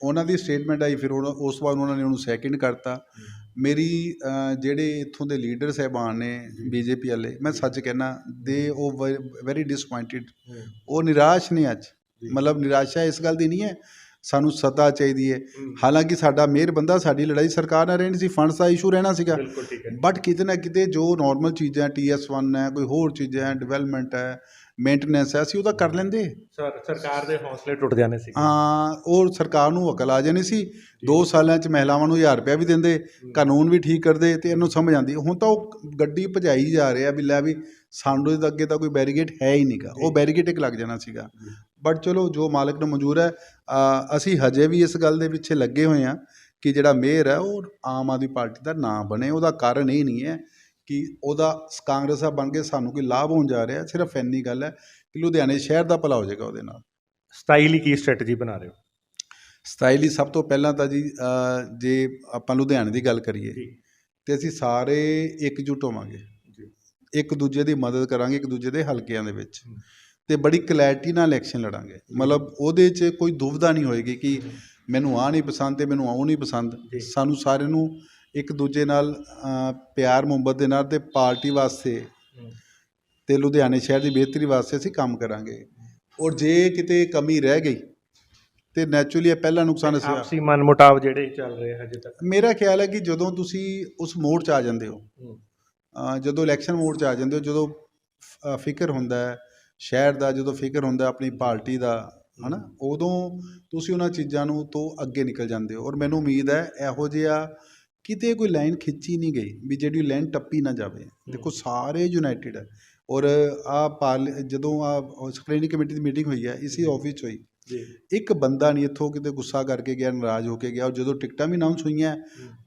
ਉਹਨਾਂ ਦੀ ਸਟੇਟਮੈਂਟ ਆਈ ਫਿਰ ਉਹਨਾਂ- ਉਸ ਤੋਂ ਬਾਅਦ ਉਹਨਾਂ ਨੇ ਉਹਨੂੰ ਸੈਕਿੰਡ ਕਰਤਾ। ਮੇਰੀ ਜਿਹੜੇ ਇੱਥੋਂ ਦੇ ਲੀਡਰ ਸਹਿਬਾਨ ਨੇ ਬੀਜੇਪੀ ਵਾਲੇ ਮੈਂ ਸੱਚ ਕਹਿਣਾ ਦੇ ਉਹ ਵੈਰੀ ਡਿਸਪਾਇੰਟਡ ਉਹ ਨਿਰਾਸ਼ ਨੇ ਅੱਜ। ਮਤਲਬ ਨਿਰਾਸ਼ਾ ਇਸ ਗੱਲ ਦੀ ਨਹੀਂ ਹੈ ਸਾਨੂੰ ਸੱਤਾ ਚਾਹੀਦੀ ਹੈ। ਹਾਲਾਂਕਿ ਸਾਡਾ ਮੇਅਰ ਬੰਦਾ ਸਾਡੀ ਲੜਾਈ ਸਰਕਾਰ ਨਾਲ ਰਹਿਣੀ ਸੀ ਫੰਡਸ ਦਾ ਇਸ਼ੂ ਰਹਿਣਾ ਸੀਗਾ। ਬਟ ਕਿਤੇ ਨਾ ਕਿਤੇ ਜੋ ਨਾਰਮਲ ਚੀਜ਼ਾਂ ਟੀਐਸ1 ਹੈ ਕੋਈ ਹੋਰ ਚੀਜ਼ਾਂ ਹੈ ਡਿਵੈਲਪਮੈਂਟ ਹੈ ਮੇਨਟੇਨੈਂਸ ਹੈ ਅਸੀਂ ਉਹਦਾ ਕਰ ਲੈਂਦੇ। ਸਰ ਸਰਕਾਰ ਦੇ ਹੌਸਲੇ ਟੁੱਟ ਜਾਣੇ ਸੀ ਹਾਂ ਉਹ ਸਰਕਾਰ ਨੂੰ ਅਕਲ ਆ ਜਾਣੀ ਸੀ। 2 ਸਾਲਾਂ 'ਚ ਮਹਿਲਾਵਾਂ ਨੂੰ 1000 ਰੁਪਇਆ ਵੀ ਦਿੰਦੇ ਕਾਨੂੰਨ ਵੀ ਠੀਕ ਕਰਦੇ ਤੇ ਇਹਨੂੰ ਸਮਝ ਆਉਂਦੀ। ਹੁਣ ਤਾਂ ਉਹ ਗੱਡੀ ਭਜਾਈ ਜਾ ਰਿਹਾ ਵੀ ਲੈ ਵੀ ਸਾਨੂੰ ਦੇ ਅੱਗੇ ਤਾਂ ਕੋਈ ਬੈਰੀਗੇਡ ਹੈ ਹੀ ਨਹੀਂਗਾ ਉਹ ਬੈਰੀਗੇਡ ਇੱਕ ਲੱਗ ਜਾਣਾ ਸੀਗਾ। ਬਟ ਚਲੋ ਜੋ ਮਾਲਕ ਨੂੰ ਮਨਜ਼ੂਰ ਹੈ ਅਸੀਂ ਹਜੇ ਵੀ ਇਸ ਗੱਲ ਦੇ ਪਿੱਛੇ ਲੱਗੇ ਹੋਏ ਹਾਂ ਕਿ ਜਿਹੜਾ ਮੇਅਰ ਹੈ ਉਹ ਆਮ ਆਦਮੀ ਪਾਰਟੀ ਦਾ ਨਾ ਬਣੇ ਉਹਦਾ ਕਾਰਨ ਇਹ ਨਹੀਂ ਹੈ ਕਿ ਉਹਦਾ ਕਾਂਗਰਸ ਆ ਬਣ ਕੇ ਸਾਨੂੰ ਕੋਈ ਲਾਭ ਹੋਣ ਜਾ ਰਿਹਾ ਸਿਰਫ ਇੰਨੀ ਗੱਲ ਹੈ ਕਿ ਲੁਧਿਆਣੇ ਸ਼ਹਿਰ ਦਾ ਭਲਾ ਹੋ ਜਾਏਗਾ ਉਹਦੇ ਨਾਲ 27 ਲਈ ਕੀ ਸਟ੍ਰੈਟਜੀ ਬਣਾ ਰਹੇ ਹੋ ਸਟਾਈਲ ਸਭ ਤੋਂ ਪਹਿਲਾਂ ਤਾਂ ਜੀ ਜੇ ਆਪਾਂ ਲੁਧਿਆਣੇ ਦੀ ਗੱਲ ਕਰੀਏ। ਤੇ ਅਸੀਂ ਸਾਰੇ ਇਕਜੁੱਟ ਹੋਵਾਂਗੇ ਜੀ। ਇੱਕ ਦੂਜੇ ਦੀ ਮਦਦ ਕਰਾਂਗੇ ਇੱਕ ਦੂਜੇ ਦੇ ਹਲਕਿਆਂ ਦੇ ਵਿੱਚ। ਤੇ ਬੜੀ ਕਲੈਰਿਟੀ ਨਾਲ ਇਲੈਕਸ਼ਨ ਲੜਾਂਗੇ। ਮਤਲਬ ਉਹਦੇ 'ਚ ਕੋਈ ਦੁਵਿਧਾ ਨਹੀਂ ਹੋਏਗੀ ਕਿ ਮੈਨੂੰ ਆਹ ਨਹੀਂ ਪਸੰਦ ਤੇ ਮੈਨੂੰ ਆਹ ਨਹੀਂ ਪਸੰਦ। ਸਾਨੂੰ ਸਾਰਿਆਂ ਨੂੰ ਇੱਕ ਦੂਜੇ ਨਾਲ ਪਿਆਰ ਮੁਹੱਬਤ ਦੇ ਨਾਲ ਤੇ ਪਾਰਟੀ ਵਾਸਤੇ ਤੇ ਲੁਧਿਆਣੇ ਸ਼ਹਿਰ ਦੀ ਬਿਹਤਰੀ ਵਾਸਤੇ ਅਸੀਂ ਕੰਮ ਕਰਾਂਗੇ। ਔਰ ਜੇ ਕਿਤੇ ਕਮੀ ਰਹਿ ਗਈ ਤੇ ਨੈਚੁਰਲੀ ਇਹ ਪਹਿਲਾ ਨੁਕਸਾਨ ਅਸੀਂ ਆਪਸੀ ਮਨਮੁਟਾਵ ਜਿਹੜੇ ਚੱਲ ਰਹੇ ਹਜੇ ਤੱਕ। ਮੇਰਾ ਖਿਆਲ ਹੈ ਕਿ ਜਦੋਂ ਤੁਸੀਂ ਉਸ ਮੋੜ 'ਚ ਆ ਜਾਂਦੇ ਹੋ ਜਦੋਂ ਇਲੈਕਸ਼ਨ ਮੋਡ 'ਚ ਆ ਜਾਂਦੇ ਹੋ ਜਦੋਂ ਫਿਕਰ ਹੁੰਦਾ ਹੈ ਸ਼ਹਿਰ ਦਾ ਜਦੋਂ ਫਿਕਰ ਹੁੰਦਾ ਆਪਣੀ ਪਾਰਟੀ ਦਾ ਹਨਾ ਉਦੋਂ ਤੁਸੀਂ ਉਹਨਾਂ ਚੀਜ਼ਾਂ ਨੂੰ ਤੋਂ ਅੱਗੇ ਨਿਕਲ ਜਾਂਦੇ ਹੋ। ਔਰ ਮੈਨੂੰ ਉਮੀਦ ਹੈ ਇਹੋ ਜਿਹਾ ਕਿਤੇ ਕੋਈ ਲਾਈਨ ਖਿੱਚੀ ਨਹੀਂ ਗਈ ਵੀ ਜਿਹੜੀ ਲਾਈਨ ਟੱਪੀ ਨਾ ਜਾਵੇ। ਦੇਖੋ ਸਾਰੇ ਯੂਨਾਈਟਿਡ ਹੈ। ਔਰ ਆ ਪਾਰਲ ਜਦੋਂ ਆ ਸਕ੍ਰੀਨਿੰਗ ਕਮੇਟੀ ਦੀ ਮੀਟਿੰਗ ਹੋਈ ਹੈ ਇਸੇ ਆਫਿਸ 'ਚ ਹੋਈ। ਜੀ। ਇੱਕ ਬੰਦਾ ਨਹੀਂ ਇੱਥੋਂ ਕਿਤੇ ਗੁੱਸਾ ਕਰਕੇ ਗਿਆ ਨਾਰਾਜ਼ ਹੋ ਕੇ ਗਿਆ। ਔਰ ਜਦੋਂ ਟਿਕਟਾਂ ਵੀ ਅਨਾਉਂਸ ਹੋਈਆਂ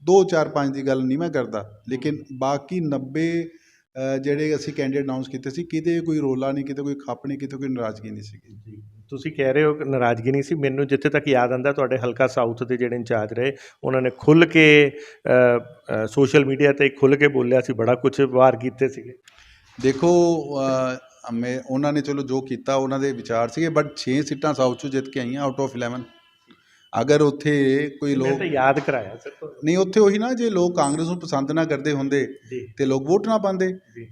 2 4 5 ਦੀ ਗੱਲ ਨਹੀਂ ਮੈਂ ਕਰਦਾ। ਲੇਕਿਨ ਬਾਕੀ 90 ਅ, ਜਿਹੜੇ ਅਸੀਂ ਕੈਂਡੀਡੇਟ ਅਨਾਉਂਸ ਕੀਤੇ ਸੀ ਕਿਤੇ ਕੋਈ ਰੋਲਾ ਨਹੀਂ ਕਿਤੇ ਕੋਈ ਖੱਪ ਨਹੀਂ ਕਿਤੇ ਕੋਈ ਨਾਰਾਜ਼ਗੀ ਨਹੀਂ ਸੀਗੀ। ਤੁਸੀਂ ਕਹਿ ਰਹੇ ਹੋ ਕਿ ਨਾਰਾਜ਼ਗੀ ਨਹੀਂ ਸੀ। ਮੈਨੂੰ ਜਿੱਥੇ ਤੱਕ ਯਾਦ ਆਂਦਾ ਤੁਹਾਡੇ ਹਲਕਾ ਸਾਊਥ ਦੇ ਜਿਹੜੇ ਇੰਚਾਰਜ ਰਹੇ ਉਹਨਾਂ ਨੇ ਖੁੱਲ ਕੇ ਸੋਸ਼ਲ ਮੀਡੀਆ ਤੇ ਖੁੱਲ ਕੇ ਬੋਲਿਆ ਸੀ ਬੜਾ ਕੁਝ ਵਾਰ ਕੀਤੇ ਸੀਗੇ। ਦੇਖੋ ਮੈਂ ਉਹਨਾਂ ਨੇ ਚਲੋ ਜੋ ਕੀਤਾ ਉਹਨਾਂ ਦੇ ਵਿਚਾਰ ਸੀਗੇ ਬਟ 6 ਸੀਟਾਂ ਸਾਊਥ ਚੋਂ ਜਿੱਤ ਕੇ ਆਈਆਂ ਆਊਟ ਆਫ 11 ਅਗਰ ਉੱਥੇ ਕੋਈ ਮੈਂ ਲੋਕ ਤਾਂ ਯਾਦ ਕਰਾਇਆ ਸਰ ਤੁਹਾਨੂੰ। ਨਹੀਂ ਉੱਥੇ ਉਹੀ ਨਾ ਜੇ ਲੋਕ ਕਾਂਗਰਸ ਨੂੰ ਪਸੰਦ ਨਾ ਕਰਦੇ ਹੁੰਦੇ ਤੇ ਲੋਕ ਵੋਟ ਨਾ ਪਾਉਂਦੇ।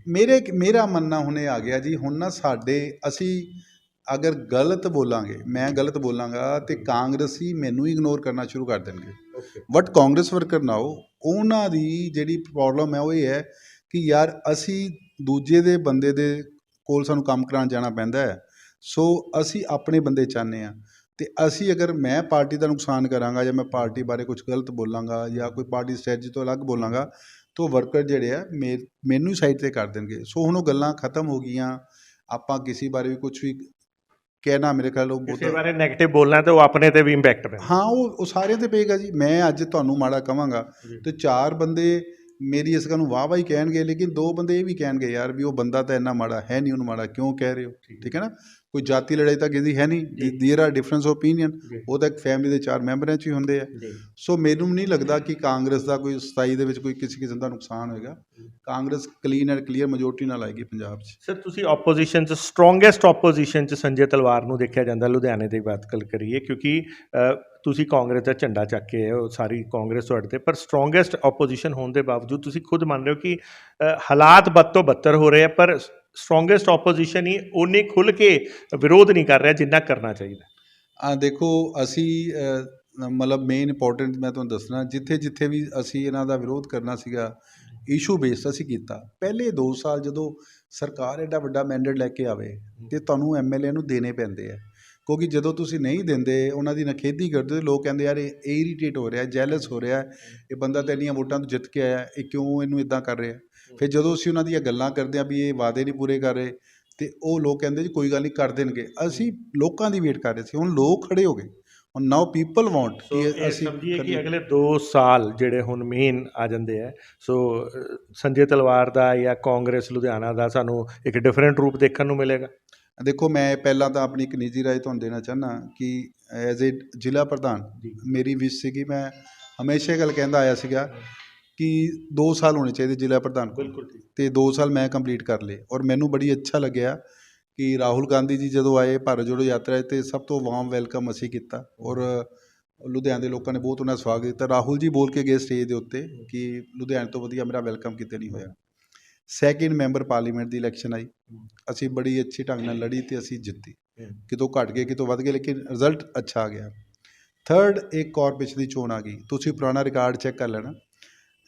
ਮੇਰੇ ਮੇਰਾ ਮੰਨਣਾ ਹੁਣੇ ਆ ਗਿਆ ਜੀ ਹੁਣ ਨਾ ਸਾਡੇ ਅਸੀਂ ਅਗਰ ਗਲਤ ਬੋਲਾਂਗੇ ਮੈਂ ਗਲਤ ਬੋਲਾਂਗਾ ਤੇ ਕਾਂਗਰਸੀ ਮੈਨੂੰ ਇਗਨੋਰ ਕਰਨਾ ਸ਼ੁਰੂ ਕਰ ਦੇਣਗੇ। ਬਟ ਕਾਂਗਰਸ ਵਰਕਰ ਨਾ ਹੋ ਉਹਨਾਂ ਦੀ ਜਿਹੜੀ ਪ੍ਰੋਬਲਮ ਹੈ ਉਹ ਇਹ ਹੈ ਕਿ ਯਾਰ ਅਸੀਂ ਦੂਜੇ ਦੇ ਬੰਦੇ ਦੇ ਕੋਲ ਸਾਨੂੰ ਕੰਮ ਕਰਾਉਣ ਜਾਣਾ ਪੈਂਦਾ ਹੈ। ਸੋ ਅਸੀਂ ਆਪਣੇ ਬੰਦੇ ਚਾਹੁੰਦੇ ਆ ਤੇ ਅਸੀਂ ਅਗਰ ਮੈਂ ਪਾਰਟੀ ਦਾ ਨੁਕਸਾਨ ਕਰਾਂਗਾ ਜਾਂ ਮੈਂ ਪਾਰਟੀ ਬਾਰੇ ਕੁਝ ਗਲਤ ਬੋਲਾਂਗਾ ਜਾਂ ਕੋਈ ਪਾਰਟੀ ਸਟ੍ਰੈਟਜੀ ਤੋਂ ਅਲੱਗ ਬੋਲਾਂਗਾ ਤਾਂ ਵਰਕਰ ਜਿਹੜੇ ਆ ਮੇ- ਮੈਨੂੰ ਹੀ ਸਾਈਡ ਤੇ ਕਰ ਦੇਣਗੇ। ਸੋ ਹੁਣ ਉਹ ਗੱਲਾਂ ਖਤਮ ਹੋ ਗਈਆਂ ਆਪਾਂ ਕਿਸੇ ਬਾਰੇ ਵੀ ਕੁਝ ਵੀ ਕਹਿਣਾ ਮੇਰੇ ਖਿਆਲ ਉਹ ਕਿਸੇ ਬਹੁਤ ਬਾਰੇ 네ਗੇਟਿਵ ਬੋਲਣਾ ਤੇ ਉਹ ਆਪਣੇ ਤੇ ਵੀ ਇੰਪੈਕਟ ਪੈਂਦਾ। ਹਾਂ ਉਹ ਉਹ ਸਾਰਿਆਂ ਤੇ ਪਏਗਾ ਜੀ। ਮੈਂ ਅੱਜ ਤੁਹਾਨੂੰ ਮਾੜਾ ਕਵਾਂਗਾ। ਜੀ। ਤੇ ਚਾਰ ਬੰਦੇ ਮੇਰੀ ਇਸ ਗੱਲ ਨੂੰ ਵਾਹ ਵਾਹ ਹੀ ਕਹਿਣਗੇ ਲੇਕਿਨ ਦੋ ਬੰਦੇ ਇਹ ਵੀ ਕਹਿਣਗੇ ਯਾਰ ਵੀ ਉਹ ਬੰਦਾ ਤਾਂ ਇੰਨਾ ਮਾੜਾ ਹੈ ਨਹੀਂ ਉਹਨੂੰ ਮਾੜਾ ਕਿਉਂ ਕਹਿ ਰਹੇ ਹੋ? ਠੀਕ ਹੈ ਨਾ? ਕੋਈ ਜਾਤੀ ਲੜਾਈ ਤਾਂ ਕਿਸੇ ਦੀ ਹੈ ਨਹੀਂ ਦੇਰ ਆਰ ਡਿਫਰੈਂਸ ਓਪੀਨੀਅਨ ਜੀ। ਉਹ ਤਾਂ ਇੱਕ ਫੈਮਿਲੀ ਦੇ ਚਾਰ ਮੈਂਬਰਾਂ 'ਚ ਹੀ ਹੁੰਦੇ ਆ। ਸੋ ਮੈਨੂੰ ਨਹੀਂ ਲੱਗਦਾ ਕਿ ਕਾਂਗਰਸ ਦਾ ਕੋਈ 27 ਦੇ ਵਿੱਚ ਕੋਈ ਕਿਸੇ ਕਿਸਮ ਦਾ ਨੁਕਸਾਨ ਹੋਏਗਾ। Congress clean and clear majority ਨਾਲ ਆਏਗੀ ਪੰਜਾਬ 'ਚ। ਸਰ ਤੁਸੀਂ ਆਪੋਜੀਸ਼ਨ ਚ ਸਟਰੋਂਗੈਸਟ ਆਪੋਜੀਸ਼ਨ ਚ ਸੰਜੇ ਤਲਵਾਰ ਨੂੰ ਦੇਖਿਆ ਜਾਂਦਾ ਲੁਧਿਆਣੇ ਦੀ ਬਾਤ ਗੱਲ ਕਰੀਏ ਕਿਉਂਕਿ ਤੁਸੀਂ ਕਾਂਗਰਸ ਦਾ ਝੰਡਾ ਚੱਕ ਕੇ ਆਏ ਹੋ ਸਾਰੀ ਕਾਂਗਰਸ ਤੁਹਾਡੇ ਤੇ ਪਰ ਸਟਰੋਂਗੈਸਟ ਆਪੋਜੀਸ਼ਨ ਹੋਣ ਦੇ ਬਾਵਜੂਦ ਤੁਸੀਂ ਖੁਦ ਮੰਨ ਰਹੇ ਹੋ ਕਿ ਹਾਲਾਤ ਬਦ ਤੋਂ ਬੱਤਰ ਹੋ ਰਹੇ ਆ ਪਰ ਸਟਰੋਂਗੈਸਟ ਆਪੋਜੀਸ਼ਨ ਹੀ ਉਹਨੇ ਖੁੱਲ ਕੇ ਵਿਰੋਧ ਨਹੀਂ ਕਰ ਰਿਹਾ ਜਿੰਨਾ ਕਰਨਾ ਚਾਹੀਦਾ। ਆ ਦੇਖੋ, ਅਸੀਂ ਮਤਲਬ ਮੇਨ ਇੰਪੋਰਟੈਂਟ ਮੈਂ ਤੁਹਾਨੂੰ ਦੱਸਣਾ ਜਿੱਥੇ ਜਿੱਥੇ ਵੀ ਅਸੀਂ ਇਹਨਾਂ ਦਾ ਵਿਰੋਧ ਕਰਨਾ ਸੀਗਾ ਇਸ਼ੂ ਬੇਸਡ ਅਸੀਂ ਕੀਤਾ। ਪਹਿਲੇ 2 ਸਾਲ ਜਦੋਂ ਸਰਕਾਰ ਐਡਾ ਵੱਡਾ ਮੈਂਡੇਟ ਲੈ ਕੇ ਆਵੇ ਤੇ ਤੁਹਾਨੂੰ ਐਮਐਲਏ ਨੂੰ ਦੇਣੇ ਪੈਂਦੇ ਆ। ਕਿਉਂਕਿ ਜਦੋਂ ਤੁਸੀਂ ਨਹੀਂ ਦਿੰਦੇ, ਉਹਨਾਂ ਦੀ ਨਖੇਦੀ ਕਰਦੇ ਹੋ ਲੋਕ ਕਹਿੰਦੇ, ਯਾਰ, ਇਹ ਇਰੀਟੇਟ ਹੋ ਰਿਹਾ ਜੈਲਸ ਹੋ ਰਿਹਾ, ਇਹ ਬੰਦਾ ਤਾਂ ਇੰਨੀਆਂ ਵੋਟਾਂ ਤੋਂ ਜਿੱਤ ਕੇ ਆਇਆ, ਇਹ ਕਿਉਂ ਇਹਨੂੰ ਇਦਾਂ ਕਰ ਰਿਹਾ? ਫਿਰ ਜਦੋਂ ਅਸੀਂ ਉਹਨਾਂ ਦੀਆਂ ਗੱਲਾਂ ਕਰਦੇ ਆ ਵੀ ਇਹ ਵਾਅਦੇ ਨਹੀਂ ਪੂਰੇ ਕਰ ਰਹੇ ਤੇ ਉਹ ਲੋਕ ਕਹਿੰਦੇ ਜੀ ਕੋਈ ਗੱਲ ਨਹੀਂ ਕਰ ਦੇਣਗੇ। ਅਸੀਂ ਲੋਕਾਂ ਦੀ ਵੇਟ ਕਰ ਰਹੇ ਸੀ। ਹੁਣ ਲੋਕ ਖੜੇ ਹੋ ਗਏ। ਹੁਣ ਨਾਓ ਪੀਪਲ ਵਾਂਟ ਕਿ ਅਸੀਂ ਸਮਝੀਏ ਕਿ। ਅਗਲੇ 2 ਸਾਲ ਜਿਹੜੇ ਹੁਣ ਮੇਨ ਆ ਜਾਂਦੇ ਆ ਸੋ ਸੰਜੇ ਤਲਵਾਰ ਦਾ ਜਾਂ ਕਾਂਗਰਸ ਲੁਧਿਆਣਾ ਦਾ ਸਾਨੂੰ ਇੱਕ ਡਿਫਰੈਂਟ ਰੂਪ ਦੇਖਣ ਨੂੰ ਮਿਲੇਗਾ। ਦੇਖੋ ਮੈਂ ਪਹਿਲਾਂ ਤਾਂ ਆਪਣੀ ਇੱਕ ਨਿੱਜੀ ਰਾਏ ਤੁਹਾਨੂੰ ਦੇਣਾ ਚਾਹਨਾ ਕਿ ਐਜ਼ ਅ ਜ਼ਿਲ੍ਹਾ ਪ੍ਰਧਾਨ। ਮੇਰੀ ਵਿਸ਼ ਸੀਗੀ ਮੈਂ ਹਮੇਸ਼ਾ ਇਹ ਗੱਲ ਕਹਿੰਦਾ ਆਇਆ ਸੀਗਾ ਕਿ 2 ਸਾਲ ਹੋਣੇ ਚਾਹੀਦੇ ਜ਼ਿਲ੍ਹਾ ਪ੍ਰਧਾਨ ਕੋਲ। ਬਿਲਕੁਲ ਠੀਕ। ਤੇ 2 ਸਾਲ ਮੈਂ ਕੰਪਲੀਟ ਕਰ ਲਏ ਔਰ ਮੈਨੂੰ ਬੜੀ ਅੱਛਾ ਲੱਗਿਆ ਕਿ ਰਾਹੁਲ ਗਾਂਧੀ ਜੀ ਜਦੋਂ ਆਏ ਭਾਰਤ ਜੋੜੋ ਯਾਤਰਾ 'ਤੇ ਸਭ ਤੋਂ ਵਾਰਮ ਵੈਲਕਮ ਅਸੀਂ ਕੀਤਾ ਔਰ ਲੁਧਿਆਣੇ ਦੇ ਲੋਕਾਂ ਨੇ ਬਹੁਤ ਉਹਨਾਂ ਦਾ ਸਵਾਗਤ ਕੀਤਾ। ਰਾਹੁਲ ਜੀ ਬੋਲ ਕੇ ਗਏ ਸਟੇਜ ਦੇ ਉੱਤੇ ਕਿ ਲੁਧਿਆਣੇ ਤੋਂ ਵਧੀਆ ਮੇਰਾ ਵੈਲਕਮ ਕਿਤੇ ਨਹੀਂ ਹੋਇਆ। ਸੈਕਿੰਡ ਮੈਂਬਰ ਪਾਰਲੀਮੈਂਟ ਦੀ ਇਲੈਕਸ਼ਨ ਆਈ। ਅਸੀਂ ਬੜੀ ਅੱਛੀ ਢੰਗ ਨਾਲ ਲੜੀ ਤੇ ਅਸੀਂ ਜਿੱਤੀ। ਕਿਤੋਂ ਘਟ ਗਏ ਕਿਤੋਂ ਵੱਧ ਗਏ ਲੇਕਿਨ ਰਿਜ਼ਲਟ ਅੱਛਾ ਆ ਗਿਆ। ਥਰਡ ਇੱਕ ਔਰ ਪਿਛਲੀ ਚੋਣ ਆ ਗਈ। ਤੁਸੀਂ ਪੁਰਾਣਾ ਰਿਕਾਰਡ ਚੈੱਕ ਕਰ ਲੈਣਾ।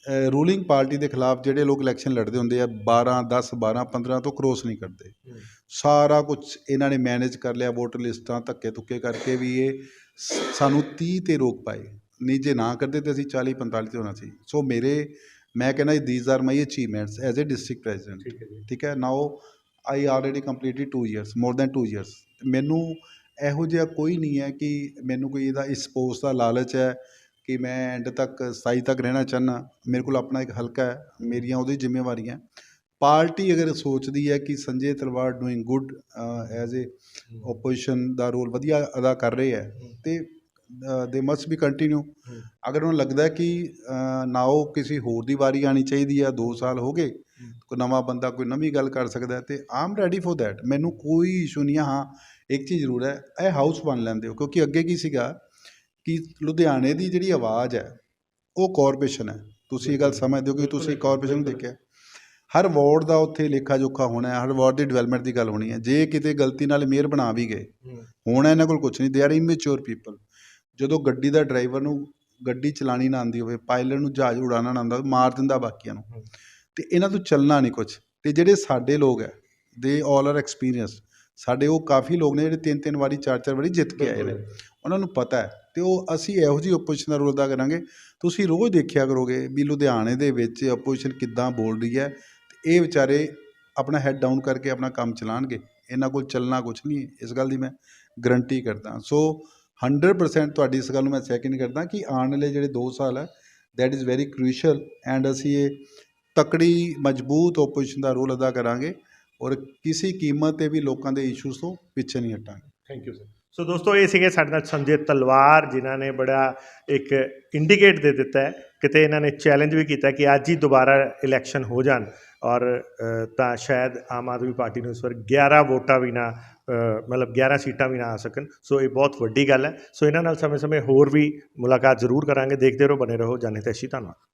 ਰੂਲਿੰਗ ਪਾਰਟੀ ਦੇ ਖਿਲਾਫ ਜਿਹੜੇ ਲੋਕ ਇਲੈਕਸ਼ਨ ਲੜਦੇ ਹੁੰਦੇ ਆ 12 10 12 15 ਤੋਂ ਕ੍ਰੋਸ ਨਹੀਂ ਕਰਦੇ। ਸਾਰਾ ਕੁਝ ਇਹਨਾਂ ਨੇ ਮੈਨੇਜ ਕਰ ਲਿਆ ਵੋਟਰ ਲਿਸਟਾਂ ਧੱਕੇ ਧੁੱਕੇ ਕਰਕੇ ਵੀ ਇਹ ਸਾਨੂੰ 30 ਤੇ ਰੋਕ ਪਾਏ। ਨਹੀਂ ਜੇ ਨਾ ਕਰਦੇ ਤੇ ਅਸੀਂ 40 45 ਤੇ ਹੋਣਾ ਸੀ। ਸੋ ਮੇਰੇ ਮੈਂ ਕਹਿੰਦਾ these are my achievements as a district president ਠੀਕ ਹੈ ਜੀ। ਠੀਕ ਹੈ? Now I already completed 2 years more than 2 years ਮੈਨੂੰ ਇਹੋ ਜਿਹਾ ਕੋਈ ਨਹੀਂ ਹੈ ਕਿ ਮੈਨੂੰ ਕੋਈ ਇਹਦਾ ਇਸ ਪੋਸਟ ਦਾ ਲਾਲਚ ਹੈ ਕਿ ਮੈਂ ਐਂਡ ਤੱਕ ਸਾਈ ਤੱਕ ਰਹਿਣਾ ਚਾਹਨਾ ਮੇਰੇ ਕੋਲ ਆਪਣਾ ਇੱਕ ਹਲਕਾ ਹੈ ਮੇਰੀਆਂ ਉਹਦੀ ਜ਼ਿੰਮੇਵਾਰੀਆਂ। ਪਾਰਟੀ ਅਗਰ ਸੋਚਦੀ ਹੈ ਕਿ Sanjay Talwar doing good as a opposition the role ਵਧੀਆ ਅਦਾ ਕਰ ਰਹੇ ਹੈ ਤੇ ਦੇ ਮਸਟ ਬੀ ਕੰਟੀਨਿਊ ਅਗਰ ਉਹਨੂੰ ਲੱਗਦਾ ਕਿ ਨਾਓ ਕਿਸੇ ਹੋਰ ਦੀ ਵਾਰੀ ਆਣੀ ਚਾਹੀਦੀ ਆ 2 ਸਾਲ ਹੋ ਗਏ ਕੋਈ ਨਵਾਂ ਬੰਦਾ ਕੋਈ ਨਵੀਂ ਗੱਲ ਕਰ ਸਕਦਾ ਤੇ ਆਮ ਰੈਡੀ ਫॉर दैट ਮੈਨੂੰ ਕੋਈ ਇਸ਼ੂ ਨਹੀਂ ਹਾਂ ਇੱਕ ਚੀਜ਼ ਜ਼ਰੂਰ ਹੈ ਇਹ ਹਾਊਸ ਬਣ ਲੈਂਦੇ ਹੋ ਕਿਉਂਕਿ ਅੱਗੇ ਕੀ ਸੀਗਾ ਕਿ ਲੁਧਿਆਣੇ ਦੀ ਜਿਹੜੀ ਆਵਾਜ਼ ਹੈ ਉਹ ਕਾਰਪੋਰੇਸ਼ਨ ਹੈ। ਤੁਸੀਂ ਇਹ ਗੱਲ ਸਮਝਦੇ ਹੋ ਕਿ ਤੁਸੀਂ ਕਾਰਪੋਰੇਸ਼ਨ ਨੂੰ ਦੇਖਿਆ। ਹਰ ਵਾਰਡ ਦਾ ਉੱਥੇ ਲੇਖਾ ਜੋਖਾ ਹੋਣਾ ਹੈ ਹਰ ਵਾਰਡ ਦੀ ਡਿਵੈਲਪਮੈਂਟ ਦੀ ਗੱਲ ਹੋਣੀ ਹੈ। ਜੇ ਕਿਤੇ ਗਲਤੀ ਨਾਲ ਮੇਅਰ ਬਣਾ ਵੀ ਗਏ ਹੋਣਾ ਇਹਨਾਂ ਕੋਲ ਕੁਝ ਨਹੀਂ। ਦੇ ਆਰ ਇਮੈਚੁਰ ਪੀਪਲ ਜਦੋਂ ਗੱਡੀ ਦਾ ਡਰਾਈਵਰ ਨੂੰ ਗੱਡੀ ਚਲਾਣੀ ਨਾ ਆਉਂਦੀ ਹੋਵੇ ਪਾਇਲਟ ਨੂੰ ਜਹਾਜ਼ ਉਡਾਉਣਾ ਨਾ ਆਉਂਦਾ ਮਾਰ ਦਿੰਦਾ ਬਾਕੀਆਂ ਨੂੰ। ਤੇ ਇਹਨਾਂ ਤੋਂ ਚੱਲਣਾ ਨਹੀਂ ਕੁਝ ਤੇ ਜਿਹੜੇ ਸਾਡੇ ਲੋਕ ਹੈ ਦੇ ਆਲ ਆਰ ਐਕਸਪੀਰੀਅੰਸ ਸਾਡੇ ਉਹ ਕਾਫੀ ਲੋਕ ਨੇ ਜਿਹੜੇ ਤਿੰਨ ਤਿੰਨ ਵਾਰੀ ਚਾਰ ਚਾਰ ਵਾਰੀ ਜਿੱਤ ਕੇ ਆਏ ਨੇ। ਉਹਨਾਂ ਨੂੰ ਪਤਾ ਹੈ ਤੇ ਉਹ ਅਸੀਂ ਇਹੋ ਜਿਹੀ ਆਪੋਜੀਸ਼ਨ ਦਾ ਰੋਲ ਅਦਾ ਕਰਾਂਗੇ। ਤੁਸੀਂ ਰੋਜ਼ ਦੇਖਿਆ ਕਰੋਗੇ ਵੀ ਲੁਧਿਆਣੇ ਦੇ ਵਿੱਚ ਆਪੋਜੀਸ਼ਨ ਕਿੱਦਾਂ ਬੋਲ ਰਹੀ ਹੈ ਤੇ ਇਹ ਵਿਚਾਰੇ ਆਪਣਾ ਹੈਡ ਡਾਊਨ ਕਰਕੇ ਆਪਣਾ ਕੰਮ ਚਲਾਣਗੇ। ਇਹਨਾਂ ਕੋਲ ਚੱਲਣਾ ਕੁਝ ਨਹੀਂ। ਇਸ ਗੱਲ ਦੀ ਮੈਂ ਗਰੰਟੀ ਕਰਦਾ। ਸੋ 100% ਤੁਹਾਡੀ ਇਸ ਗੱਲ ਨੂੰ ਮੈਂ ਸੈਕਿੰਡ ਕਰਦਾ ਕਿ ਆਉਣ ਵਾਲੇ ਜਿਹੜੇ 2 ਸਾਲ ਹੈ that is very crucial and ਅਸੀਂ ਇਹ ਤਕੜੀ ਮਜ਼ਬੂਤ ਆਪੋਜੀਸ਼ਨ ਦਾ ਰੋਲ ਅਦਾ ਕਰਾਂਗੇ। ਔਰ ਕਿਸੇ ਕੀਮਤ ਤੇ ਵੀ ਲੋਕਾਂ ਦੇ ਇਸ਼ੂਸ ਤੋਂ ਪਿੱਛੇ ਨਹੀਂ ਹਟਾਂਗੇ। ਥੈਂਕ ਯੂ ਸਰ ਸੋ ਦੋਸਤੋ, ਇਹ ਸੀਗੇ ਸਾਡੇ ਨਾਲ ਸੰਜੇ ਤਲਵਾਰ, ਜਿਨ੍ਹਾਂ ਨੇ ਬੜਾ ਇੱਕ ਇੰਡੀਕੇਟ ਦੇ ਦਿੱਤਾ ਹੈ। ਕਿਤੇ ਇਹਨਾਂ ਨੇ ਚੈਲੰਜ ਵੀ ਕੀਤਾ ਕਿ ਅੱਜ ਹੀ ਦੁਬਾਰਾ ਇਲੈਕਸ਼ਨ ਹੋ ਜਾਣ। ਔਰ ਤਾਂ ਸ਼ਾਇਦ ਆਮ ਆਦਮੀ ਪਾਰਟੀ ਨੂੰ ਇਸ ਵਾਰ 11 ਵੋਟਾਂ ਵੀ ਨਾ ਮਤਲਬ 11 ਸੀਟਾਂ ਵੀ ਨਾ ਆ ਸਕਣ। ਸੋ ਇਹ ਬਹੁਤ ਵੱਡੀ ਗੱਲ ਹੈ। ਸੋ ਇਹਨਾਂ ਨਾਲ ਸਮੇਂ-ਸਮੇਂ ਹੋਰ ਵੀ ਮੁਲਾਕਾਤ ਜ਼ਰੂਰ ਕਰਾਂਗੇ। ਦੇਖਦੇ ਰਹੋ ਬਨੇ ਰਹੋ। ਜਾਣੇ ਤੇ ਧੰਨਵਾਦ।